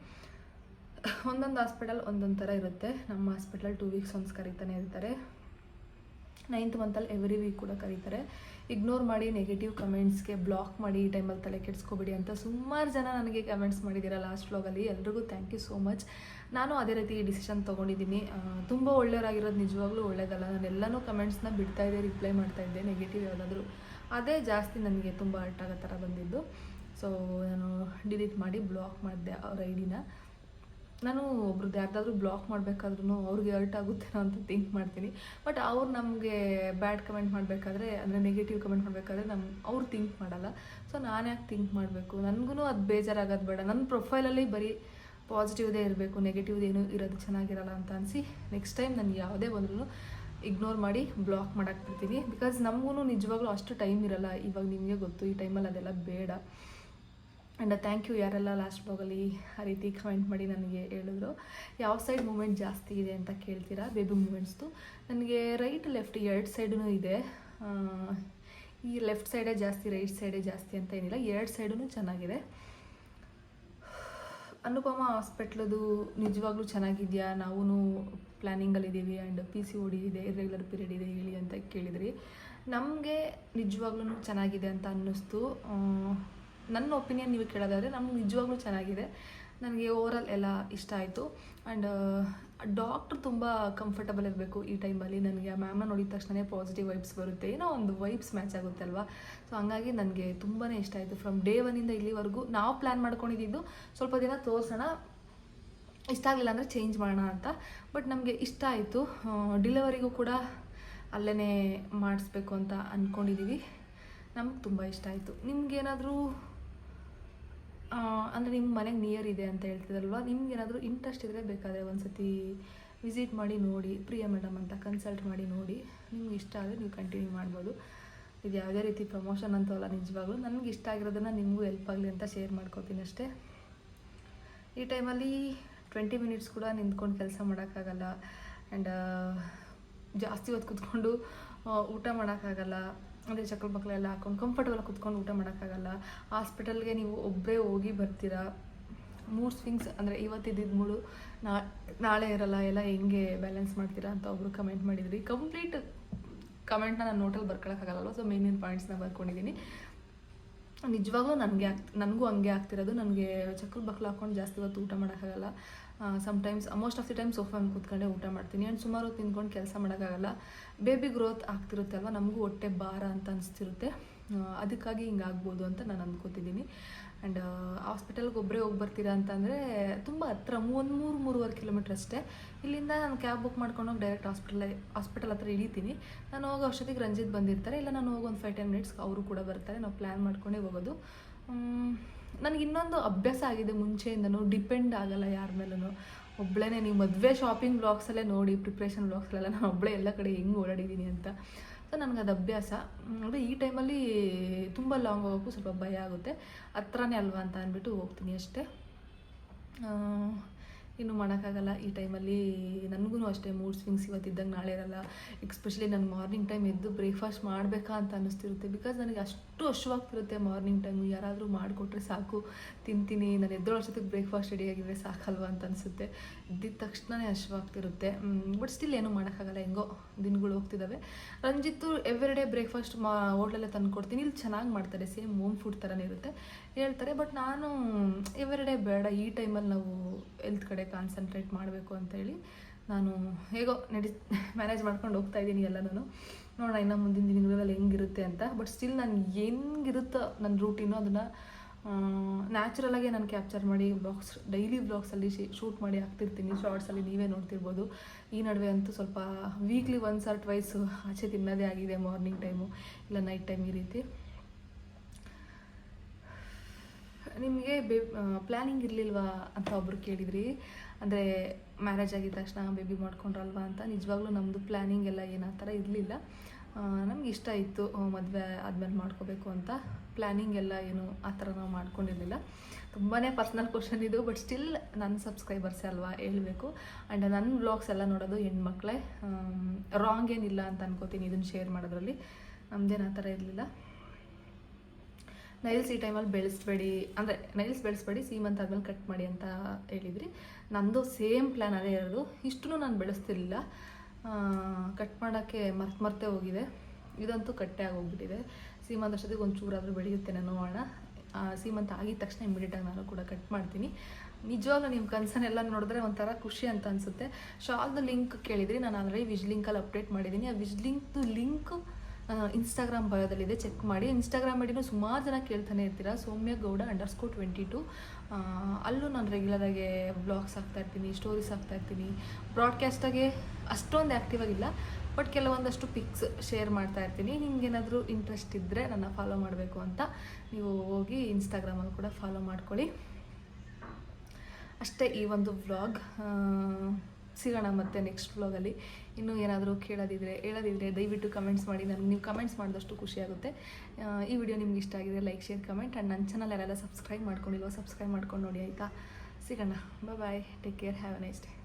A: ಒಂದೊಂದು ಹಾಸ್ಪಿಟಲ್ ಒಂದೊಂದು ಥರ ಇರುತ್ತೆ. ನಮ್ಮ ಹಾಸ್ಪಿಟಲ್ ಟೂ ವೀಕ್ಸ್ ಒಂದು ಕರೀತಾನೆ ಇರ್ತಾರೆ. ನೈನ್ತ್ ಮಂತಲ್ಲಿ ಎವ್ರಿ ವೀಕ್ ಕೂಡ ಕರೀತಾರೆ. ಇಗ್ನೋರ್ ಮಾಡಿ ನೆಗೆಟಿವ್ ಕಮೆಂಟ್ಸ್ಗೆ ಬ್ಲಾಕ್ ಮಾಡಿ ಈ ಟೈಮಲ್ಲಿ ತಲೆ ಕೆಡಿಸ್ಕೋಬೇಡಿ ಅಂತ ಸುಮಾರು ಜನ ನನಗೆ ಕಮೆಂಟ್ಸ್ ಮಾಡಿದ್ದೀರಾ ಲಾಸ್ಟ್ ವ್ಲಾಗಲ್ಲಿ ಎಲ್ರಿಗೂ ಥ್ಯಾಂಕ್ ಯು ಸೋ ಮಚ್ ನಾನು ಅದೇ ರೀತಿ ಡಿಸಿಷನ್ ತೊಗೊಂಡಿದ್ದೀನಿ. ತುಂಬ ಒಳ್ಳೆಯವರಾಗಿರೋದು ನಿಜವಾಗ್ಲೂ ಒಳ್ಳೇದಲ್ಲ. ನಾನು ಎಲ್ಲನೂ ಕಮೆಂಟ್ಸ್ನ ಬಿಡ್ತಾ ಇದ್ದೆ ರಿಪ್ಲೈ ಮಾಡ್ತಾ ಇದ್ದೆ ನೆಗೆಟಿವ್ ಯಾವುದಾದ್ರೂ. ಅದೇ ಜಾಸ್ತಿ ನನಗೆ ತುಂಬ ಹರ್ಟ್ ಆಗೋ ಥರ ಬಂದಿದ್ದು. ಸೊ ನಾನು ಡಿಲೀಟ್ ಮಾಡಿ ಬ್ಲಾಕ್ ಮಾಡಿದೆ ಅವ್ರ ಐಡಿನ ನಾನು ಒಬ್ರದ್ದು ಯಾರ್ದಾದ್ರೂ ಬ್ಲಾಕ್ ಮಾಡಬೇಕಾದ್ರೂ ಅವ್ರಿಗೆ ಹರ್ಟ್ ಆಗುತ್ತೇನೋ ಅಂತ ಥಿಂಕ್ ಮಾಡ್ತೀನಿ. ಬಟ್ ಅವ್ರು ನಮಗೆ ಬ್ಯಾಡ್ ಕಮೆಂಟ್ ಮಾಡಬೇಕಾದ್ರೆ, ಅಂದರೆ ನೆಗೆಟಿವ್ ಕಮೆಂಟ್ ಮಾಡಬೇಕಾದ್ರೆ ನಮ್ಮ ಅವ್ರು ಥಿಂಕ್ ಮಾಡಲ್ಲ. ಸೊ ನಾನು ಯಾಕೆ ಥಿಂಕ್ ಮಾಡಬೇಕು? ನನಗೂ ಅದು ಬೇಜಾರಾಗೋದು ಬೇಡ. ನನ್ನ ಪ್ರೊಫೈಲಲ್ಲಿ ಬರೀ ಪಾಸಿಟಿವ್ದೇ ಇರಬೇಕು ನೆಗೆಟಿವ್ದೇನು ಇರೋದು ಚೆನ್ನಾಗಿರಲ್ಲ ಅಂತ ಅನಿಸಿ ನೆಕ್ಸ್ಟ್ ಟೈಮ್ ನಾನು ಯಾವುದೇ ಬಂದ್ರೂ ಇಗ್ನೋರ್ ಮಾಡಿ ಬ್ಲಾಕ್ ಮಾಡಾಕ್ಬಿಡ್ತೀನಿ ಬಿಕಾಸ್ ನಮಗೂ ನಿಜವಾಗ್ಲೂ ಅಷ್ಟು ಟೈಮ್ ಇರಲ್ಲ. ಇವಾಗ ನಿಮಗೆ ಗೊತ್ತು, ಈ ಟೈಮಲ್ಲಿ ಅದೆಲ್ಲ ಬೇಡ. ಆ್ಯಂಡ್ ಥ್ಯಾಂಕ್ ಯು ಯಾರೆಲ್ಲ ಲಾಸ್ಟ್ ಬ್ಲಾಗಲ್ಲಿ ಆ ರೀತಿ ಕಮೆಂಟ್ ಮಾಡಿ ನನಗೆ ಹೇಳಿದ್ರು. ಯಾವ ಸೈಡ್ ಮೂಮೆಂಟ್ ಜಾಸ್ತಿ ಇದೆ ಅಂತ ಕೇಳ್ತೀರಾ? ಬೇಬಿ ಮೂಮೆಂಟ್ಸ್ದು ನನಗೆ ರೈಟ್ ಲೆಫ್ಟ್ ಎರಡು ಸೈಡೂ ಇದೆ. ಈ ಲೆಫ್ಟ್ ಸೈಡೇ ಜಾಸ್ತಿ ರೈಟ್ ಸೈಡೇ ಜಾಸ್ತಿ ಅಂತ ಏನಿಲ್ಲ. ಎರಡು ಸೈಡೂ ಚೆನ್ನಾಗಿದೆ. ಅನುಪಮ ಹಾಸ್ಪಿಟ್ಲದು ನಿಜವಾಗ್ಲೂ ಚೆನ್ನಾಗಿದೆಯಾ? ನಾವು ಪ್ಲ್ಯಾನಿಂಗಲ್ಲಿದ್ದೀವಿ ಆ್ಯಂಡ್ ಪಿ ಸಿ ಓಡಿ ಇದೆ ರೆಗ್ಯುಲರ್ ಪೀರಿಯಡ್ ಇದೆ ಹೇಳಿ ಅಂತ ಕೇಳಿದ್ರಿ. ನಮಗೆ ನಿಜವಾಗ್ಲೂ ಚೆನ್ನಾಗಿದೆ ಅಂತ ಅನ್ನಿಸ್ತು. ನನ್ನ ಒಪಿನಿಯನ್ ನೀವು ಕೇಳೋದಾದರೆ ನಮ್ಗೆ ನಿಜವಾಗ್ಲೂ ಚೆನ್ನಾಗಿದೆ. ನನಗೆ ಓವರಾಲ್ ಎಲ್ಲ ಇಷ್ಟ ಆಯಿತು. ಆ್ಯಂಡ್ ಡಾಕ್ಟ್ರ್ ತುಂಬ ಕಂಫರ್ಟಬಲ್ ಇರಬೇಕು ಈ ಟೈಮಲ್ಲಿ ನನಗೆ ಆ ಮ್ಯಾಮ್ನ ನೋಡಿದ ತಕ್ಷಣವೇ ಪಾಸಿಟಿವ್ ವೈಬ್ಸ್ ಬರುತ್ತೆ. ಏನೋ ಒಂದು ವೈಬ್ಸ್ ಮ್ಯಾಚ್ ಆಗುತ್ತೆ ಅಲ್ವಾ? ಸೊ ಹಂಗಾಗಿ ನನಗೆ ತುಂಬಾ ಇಷ್ಟ ಆಯಿತು. ಫ್ರಮ್ ಡೇ ಒನ್ನಿಂದ ಇಲ್ಲಿವರೆಗೂ ನಾವು ಪ್ಲ್ಯಾನ್ ಮಾಡ್ಕೊಂಡಿದ್ದು ಸ್ವಲ್ಪ ದಿನ ತೋರಿಸೋಣ. ಇಷ್ಟ ಆಗಲಿಲ್ಲ ಅಂದರೆ ಚೇಂಜ್ ಮಾಡೋಣ ಅಂತ. ಬಟ್ ನಮಗೆ ಇಷ್ಟ ಆಯಿತು. ಡಿಲಿವರಿಗೂ ಕೂಡ ಅಲ್ಲೇ ಮಾಡಿಸ್ಬೇಕು ಅಂತ ಅಂದ್ಕೊಂಡಿದ್ದೀವಿ ನಮ್ಗೆ ತುಂಬ ಇಷ್ಟ ಆಯಿತು. ನಿಮ್ಗೇನಾದರೂ ಅಂದರೆ ನಿಮ್ಮ ಮನೆಗೆ ನಿಯರ್ ಇದೆ ಅಂತ ಹೇಳ್ತಿದ್ರಲ್ವ? ನಿಮ್ಗೇನಾದರೂ ಇಂಟ್ರೆಸ್ಟ್ ಇದ್ದರೆ ಬೇಕಾದರೆ ಒಂದು ಸತಿ ವಿಸಿಟ್ ಮಾಡಿ ನೋಡಿ, ಪ್ರಿಯಾ ಮೇಡಮ್ ಅಂತ ಕನ್ಸಲ್ಟ್ ಮಾಡಿ ನೋಡಿ. ನಿಮ್ಗೆ ಇಷ್ಟ ಆದರೆ ನೀವು ಕಂಟಿನ್ಯೂ ಮಾಡ್ಬೋದು. ಇದು ಯಾವುದೇ ರೀತಿ ಪ್ರಮೋಷನ್ ಅಂತವಲ್ಲ ನಿಜವಾಗ್ಲೂ. ನನಗೆ ಇಷ್ಟ ಆಗಿರೋದನ್ನು ನಿಮಗೂ ಹೆಲ್ಪ್ ಆಗಲಿ ಅಂತ ಶೇರ್ ಮಾಡ್ಕೋತೀನಿ ಅಷ್ಟೇ. ಈ ಟೈಮಲ್ಲಿ ಟ್ವೆಂಟಿ ಮಿನಿಟ್ಸ್ ಕೂಡ ನಿಂತ್ಕೊಂಡು ಕೆಲಸ ಮಾಡೋಕ್ಕಾಗಲ್ಲ. ಆ್ಯಂಡ್ ಜಾಸ್ತಿ ಹೊತ್ತು ಕೂತ್ಕೊಂಡು ಊಟ ಮಾಡೋಕ್ಕಾಗಲ್ಲ. ಅಂದರೆ ಚಕ್ರ ಬಕ್ಲ ಎಲ್ಲ ಹಾಕೊಂಡು ಕಂಫರ್ಟಬಲ್ ಕೂತ್ಕೊಂಡು ಊಟ ಮಾಡೋಕ್ಕಾಗಲ್ಲ. ಹಾಸ್ಪಿಟಲ್ಗೆ ನೀವು ಒಬ್ಬರೇ ಹೋಗಿ ಬರ್ತೀರಾ? ಮೂರು ಸ್ವಿಂಗ್ಸ್ ಅಂದರೆ ಇವತ್ತಿದ್ದಿದ್ದು ಮೂಡು ನಾ, ನಾಳೆ ಇರಲ್ಲ, ಎಲ್ಲ ಹೆಂಗೆ ಬ್ಯಾಲೆನ್ಸ್ ಮಾಡ್ತೀರಾ ಅಂತ ಒಬ್ಬರು ಕಮೆಂಟ್ ಮಾಡಿದ್ರಿ. ಕಂಪ್ಲೀಟ್ ಕಮೆಂಟ್ನ ನಾನು ನೋಟಲ್ಲಿ ಬರ್ಕೊಳಕ್ಕಾಗಲ್ಲ ಸೊ ಮೇನ್ ಮೇನ್ ಪಾಯಿಂಟ್ಸ್ನ ಬರ್ಕೊಂಡಿದ್ದೀನಿ ನಿಜವಾಗ್ಲೂ ನನಗೆ ಆಗ್, ನನಗೂ ಹಂಗೆ ಆಗ್ತಿರೋದು. ನನಗೆ ಚಕ್ರ ಬಕ್ಲು ಹಾಕೊಂಡು ಜಾಸ್ತಿ ಹೊತ್ತು ಊಟ ಮಾಡೋಕ್ಕಾಗಲ್ಲ. Sometimes most of the time sofa ಮೇಲೆ ಕೂತ್ಕೊಂಡೆ ಊಟ ಮಾಡ್ತೀನಿ. ಆ್ಯಂಡ್ ಸುಮಾರು ಹೊತ್ತು ಕೆಲಸ ಮಾಡೋಕ್ಕಾಗಲ್ಲ. ಬೇಬಿ ಗ್ರೋತ್ ಆಗ್ತಿರುತ್ತೆ ಅಲ್ವಾ? ನಮಗೂ ಹೊಟ್ಟೆ ಭಾರ ಅಂತ ಅನಿಸ್ತಿರುತ್ತೆ. ಅದಕ್ಕಾಗಿ ಹಿಂಗೆ ಆಗ್ಬೋದು ಅಂತ ನಾನು ಅಂದ್ಕೋತಿದ್ದೀನಿ. ಆ್ಯಂಡ್ ಹಾಸ್ಪಿಟಲ್ಗೆ ಒಬ್ಬರೇ ಹೋಗಿ ಬರ್ತೀರಾ ಅಂತಂದರೆ ತುಂಬ ಹತ್ರ, ಒಂದು ಮೂರು, ಮೂರುವರೆ ಕಿಲೋಮೀಟ್ರ್ ಅಷ್ಟೇ. ಇಲ್ಲಿಂದ ನಾನು ಕ್ಯಾಬ್ ಬುಕ್ ಮಾಡ್ಕೊಂಡೋಗಿ ಡೈರೆಕ್ಟ್ ಹಾಸ್ಪಿಟಲ್ ಹಾಸ್ಪಿಟಲ್ ಹತ್ರ ಇಳಿತೀನಿ. ನಾನು ಹೋಗೋ ಅಷ್ಟೊತ್ತಿಗೆ ರಂಜಿತ್ ಬಂದಿರ್ತಾರೆ. ಇಲ್ಲ, ನಾನು ಹೋಗಿ ಒಂದು ಫೈವ್ ಟೆನ್ ಮಿನಿಟ್ಸ್ ಅವರು ಕೂಡ ಬರ್ತಾರೆ. ನಾವು ಪ್ಲ್ಯಾನ್ ಮಾಡ್ಕೊಂಡೇ ಹೋಗೋದು. ನನಗೆ ಇನ್ನೊಂದು ಅಭ್ಯಾಸ ಆಗಿದೆ ಮುಂಚೆಯಿಂದನೂ ಡಿಪೆಂಡ್ ಆಗಲ್ಲ ಯಾರ ಮೇಲೂ ಒಬ್ಬಳೇ ನೀವು ಮದುವೆ ಶಾಪಿಂಗ್ ಬ್ಲಾಗ್ಸಲ್ಲೇ ನೋಡಿ ಪ್ರಿಪ್ರೇಷನ್ ಬ್ಲಾಗ್ಸಲ್ಲೆಲ್ಲ ನಾನು ಒಬ್ಬಳೇ ಎಲ್ಲ ಕಡೆ ಹೆಂಗೆ ಓಡಾಡಿದ್ದೀನಿ ಅಂತ. ಸೊ ನನಗೆ ಅದು ಅಭ್ಯಾಸ. ಅಂದರೆ ಈ ಟೈಮಲ್ಲಿ ತುಂಬ ಲಾಂಗ್ ಹೋಗೋಕ್ಕೂ ಸ್ವಲ್ಪ ಭಯ ಆಗುತ್ತೆ. ಹತ್ರನೇ ಅಲ್ವಾ ಅಂತ ಅಂದ್ಬಿಟ್ಟು ಹೋಗ್ತೀನಿ ಅಷ್ಟೇ. ಇನ್ನೂ ಮಾಡೋಕ್ಕಾಗಲ್ಲ. ಈ ಟೈಮಲ್ಲಿ ನನಗೂ ಅಷ್ಟೇ ಮೂಡ್ ಸ್ವಿಂಗ್ಸ್ ಇವತ್ತಿದ್ದಂಗೆ ನಾಳೆ ಇರಲ್ಲ ಎಕ್ಸ್ಪೆಷಲಿ ನಾನು ಮಾರ್ನಿಂಗ್ ಟೈಮ್ ಎದ್ದು ಬ್ರೇಕ್ಫಾಸ್ಟ್ ಮಾಡಬೇಕಾ ಅಂತ ಅನ್ನಿಸ್ತಿರುತ್ತೆ. ಬಿಕಾಸ್ ನನಗೆ ಅಷ್ಟು ಹಶ್ವಾಗ್ತಿರುತ್ತೆ ಮಾರ್ನಿಂಗ್ ಟೈಮು ಯಾರಾದರೂ ಮಾಡಿಕೊಟ್ರೆ ಸಾಕು. ತಿಂತೀನಿ, ನಾನು ಎದ್ದೋ ಅಷ್ಟೊತ್ತಿಗೆ ಬ್ರೇಕ್ಫಾಸ್ಟ್ ರೆಡಿಯಾಗಿದ್ರೆ ಸಾಕಲ್ವ ಅಂತ ಅನಿಸುತ್ತೆ. ಇದ್ದಿದ್ದ ತಕ್ಷಣವೇ ಹಶುವಾಗ್ತಿರುತ್ತೆ ಬಟ್ ಸ್ಟಿಲ್ ಏನೂ ಮಾಡೋಕ್ಕಾಗಲ್ಲ. ಹೆಂಗೋ ದಿನಗಳು ಹೋಗ್ತಿದ್ದಾವೆ ರಂಜಿತ್ತು ಎವ್ರಿ ಡೇ ಬ್ರೇಕ್ಫಾಸ್ಟ್ ಮಾ ಹೋಟ್ಲಲ್ಲೇ ತಂದು ಕೊಡ್ತೀನಿ ಇಲ್ಲಿ ಚೆನ್ನಾಗಿ ಮಾಡ್ತಾರೆ. ಸೇಮ್ ಹೋಮ್ ಫುಡ್ ಥರನೇ ಇರುತ್ತೆ. ಹೇಳ್ತಾರೆ ಬಟ್ ನಾನು ಎವ್ರಿ ಡೇ ಬೇಡ. ಈ ಟೈಮಲ್ಲಿ ನಾವು ಹೆಲ್ತ್ ಕಡೆ ಕಾನ್ಸಂಟ್ರೇಟ್ ಮಾಡಬೇಕು ಅಂತೇಳಿ ನಾನು ಹೇಗೋ ನಡಿ (laughs) ಮ್ಯಾನೇಜ್ ಮಾಡ್ಕೊಂಡು ಹೋಗ್ತಾ ಇದ್ದೀನಿ ಎಲ್ಲ ನಾನು ನೋಡೋಣ ಇನ್ನು ಮುಂದಿನ ದಿನಗಳಲ್ಲಿ ಹೆಂಗಿರುತ್ತೆ ಅಂತ. ಬಟ್ ಸ್ಟಿಲ್ ನಾನು ಹೆಂಗಿರುತ್ತೋ ನನ್ನ ರೂಟೀನು ಅದನ್ನು ನ್ಯಾಚುರಲಾಗೆ ನಾನು ಕ್ಯಾಪ್ಚರ್ ಮಾಡಿ ಬ್ಲಾಗ್ಸ್ ಡೈಲಿ ಬ್ಲಾಗ್ಸಲ್ಲಿ ಶೂಟ್ ಮಾಡಿ ಹಾಕ್ತಿರ್ತೀನಿ. ಶಾರ್ಟ್ಸಲ್ಲಿ ನೀವೇ ನೋಡ್ತಿರ್ಬೋದು. ಈ ನಡುವೆ ಅಂತೂ ಸ್ವಲ್ಪ ವೀಕ್ಲಿ ಒನ್ಸ್ ಆರ್ ಟ್ವೈಸ್ ಆಚೆ ತಿನ್ನೋದೇ ಆಗಿದೆ ಮಾರ್ನಿಂಗ್ ಟೈಮು ಇಲ್ಲ ನೈಟ್ ಟೈಮ್ ಈ ರೀತಿ. ನಿಮಗೆ ಬೇ ಪ್ಲ್ಯಾನಿಂಗ್ ಇರಲಿಲ್ವಾ ಅಂತ ಒಬ್ರು ಕೇಳಿದ್ರಿ. ಅಂದರೆ ಮ್ಯಾರೇಜ್ ಆಗಿದ ತಕ್ಷಣ ಬೇಬಿ ಮಾಡ್ಕೊಂಡ್ರಲ್ವಾ ಅಂತ. ನಿಜವಾಗ್ಲೂ ನಮ್ಮದು ಪ್ಲ್ಯಾನಿಂಗ್ ಎಲ್ಲ ಏನು ಆ ಥರ ಇರಲಿಲ್ಲ. ನಮ್ಗೆ ಇಷ್ಟ ಇತ್ತು ಮದುವೆ ಆದ್ಮೇಲೆ ಮಾಡ್ಕೋಬೇಕು ಅಂತ. ಪ್ಲ್ಯಾನಿಂಗ್ ಎಲ್ಲ ಏನು ಆ ಥರ ನಾವು ಮಾಡ್ಕೊಂಡಿರಲಿಲ್ಲ. ತುಂಬಾ ಪರ್ಸ್ನಲ್ ಕ್ವಶನ್ ಇದು ಬಟ್ ಸ್ಟಿಲ್ ನನ್ನ ಸಬ್ಸ್ಕ್ರೈಬರ್ಸೇ ಅಲ್ವಾ ಹೇಳಬೇಕು. ಆ್ಯಂಡ್ ನನ್ನ ಬ್ಲಾಗ್ಸ್ ಎಲ್ಲ ನೋಡೋದು ಹೆಣ್ಮಕ್ಳೇ. ರಾಂಗ್ ಏನಿಲ್ಲ ಅಂತ ಅನ್ಕೋತೀನಿ ಇದನ್ನು ಶೇರ್ ಮಾಡೋದ್ರಲ್ಲಿ. ನಮ್ದೇನು ಆ ಥರ ಇರಲಿಲ್ಲ. ನೈಲ್ಸ್ ಈ ಟೈಮಲ್ಲಿ ಬೆಳೆಸ್ಬೇಡಿ, ಅಂದರೆ ನೈಲ್ಸ್ ಬೆಳೆಸ್ಬೇಡಿ, ಸೀಮಂತ್ ಆದ್ಮೇಲೆ ಕಟ್ ಮಾಡಿ ಅಂತ ಹೇಳಿದ್ರಿ. ನಂದು ಸೇಮ್ ಪ್ಲ್ಯಾನ್ ಅದೇ ಇರೋದು. ಇಷ್ಟು ನಾನು ಬೆಳೆಸ್ತಿರ್ಲಿಲ್ಲ. ಕಟ್ ಮಾಡೋಕ್ಕೆ ಮರ್ತು ಮರ್ತೆ ಹೋಗಿದೆ. ಇದಂತೂ ಕಟ್ಟೆ ಆಗೋಗ್ಬಿಟ್ಟಿದೆ. ಸೀಮಂತ ಅಷ್ಟೊತ್ತಿಗೆ ಒಂದು ಚೂರಾದರೂ ಬೆಳೆಯುತ್ತೆ ನೋಡೋಣ. ಆ, ಸೀಮಂತ ಆಗಿದ ತಕ್ಷಣ ಇಮಿಡಿಯೇಟಾಗಿ ನಾನು ಕೂಡ ಕಟ್ ಮಾಡ್ತೀನಿ. ನಿಜವಾಗ್ಲೂ ನಿಮ್ಮ ಕನ್ಸನ್ನೆಲ್ಲ ನೋಡಿದ್ರೆ ಒಂಥರ ಖುಷಿ ಅಂತ ಅನಿಸುತ್ತೆ. ಶಾಲ್ದು ಲಿಂಕ್ ಕೇಳಿದ್ರಿ ನಾನು ಆಲ್ರೆಡಿ ವಿಜ್ ಲಿಂಕಲ್ಲಿ ಅಪ್ಡೇಟ್ ಮಾಡಿದ್ದೀನಿ. ಆ ವಿಜ್ ಲಿಂಕ್ದು ಲಿಂಕ್ ಇನ್ಸ್ಟಾಗ್ರಾಮ್ ಬಯೋದಲ್ಲಿದೆ ಚೆಕ್ ಮಾಡಿ. ಇನ್ಸ್ಟಾಗ್ರಾಮ್ ಐಡಿನೂ ಸುಮಾರು ಜನ ಕೇಳ್ತಾನೆ ಇರ್ತೀರಾ? Soumya Gowda under score twenty two ಅಲ್ಲೂ ನಾನು ರೆಗ್ಯುಲರಾಗಿ ಬ್ಲಾಗ್ಸ್ ಹಾಕ್ತಾ ಇರ್ತೀನಿ ಸ್ಟೋರೀಸ್ ಹಾಕ್ತಾ ಇರ್ತೀನಿ. ಬ್ರಾಡ್ಕಾಸ್ಟಾಗೆ ಅಷ್ಟೊಂದು ಆ್ಯಕ್ಟಿವ್ ಆಗಿಲ್ಲ ಬಟ್ ಕೆಲವೊಂದಷ್ಟು ಪಿಕ್ಸ್ ಶೇರ್ ಮಾಡ್ತಾ ಇರ್ತೀನಿ. ನಿಮ್ಗೇನಾದರೂ ಇಂಟ್ರೆಸ್ಟ್ ಇದ್ದರೆ ನನ್ನ ಫಾಲೋ ಮಾಡಬೇಕು ಅಂತ ನೀವು ಹೋಗಿ ಇನ್ಸ್ಟಾಗ್ರಾಮಲ್ಲಿ ಕೂಡ ಫಾಲೋ ಮಾಡ್ಕೊಳ್ಳಿ. ಅಷ್ಟೇ ಈ ಒಂದು ವ್ಲಾಗ್ ಸಿಗೋಣ ಮತ್ತೆ ನೆಕ್ಸ್ಟ್ ವ್ಲಾಗಲ್ಲಿ ಇನ್ನೂ ಏನಾದರೂ ಕೇಳೋದಿದ್ರೆ ಹೇಳೋದಿದ್ರೆ ದಯವಿಟ್ಟು ಕಮೆಂಟ್ಸ್ ಮಾಡಿ. ನನಗೆ ನೀವು ಕಮೆಂಟ್ಸ್ ಮಾಡಿದಷ್ಟು ಖುಷಿಯಾಗುತ್ತೆ ಈ ವಿಡಿಯೋ ನಿಮ್ಗೆ ಇಷ್ಟ ಆಗಿದೆ ಲೈಕ್ ಶೇರ್ ಕಮೆಂಟ್ ಆ್ಯಂಡ್ ನನ್ನ ಚಾನಲ್ ಯಾರೆಲ್ಲ ಸಬ್ಸ್ಕ್ರೈಬ್ ಮಾಡ್ಕೊಂಡಿಲ್ವೋ? ಸಬ್ಸ್ಕ್ರೈಬ್ ಮಾಡ್ಕೊಂಡು ನೋಡಿ ಆಯಿತಾ? ಸಿಗೋಣ. Bye take care have a nice day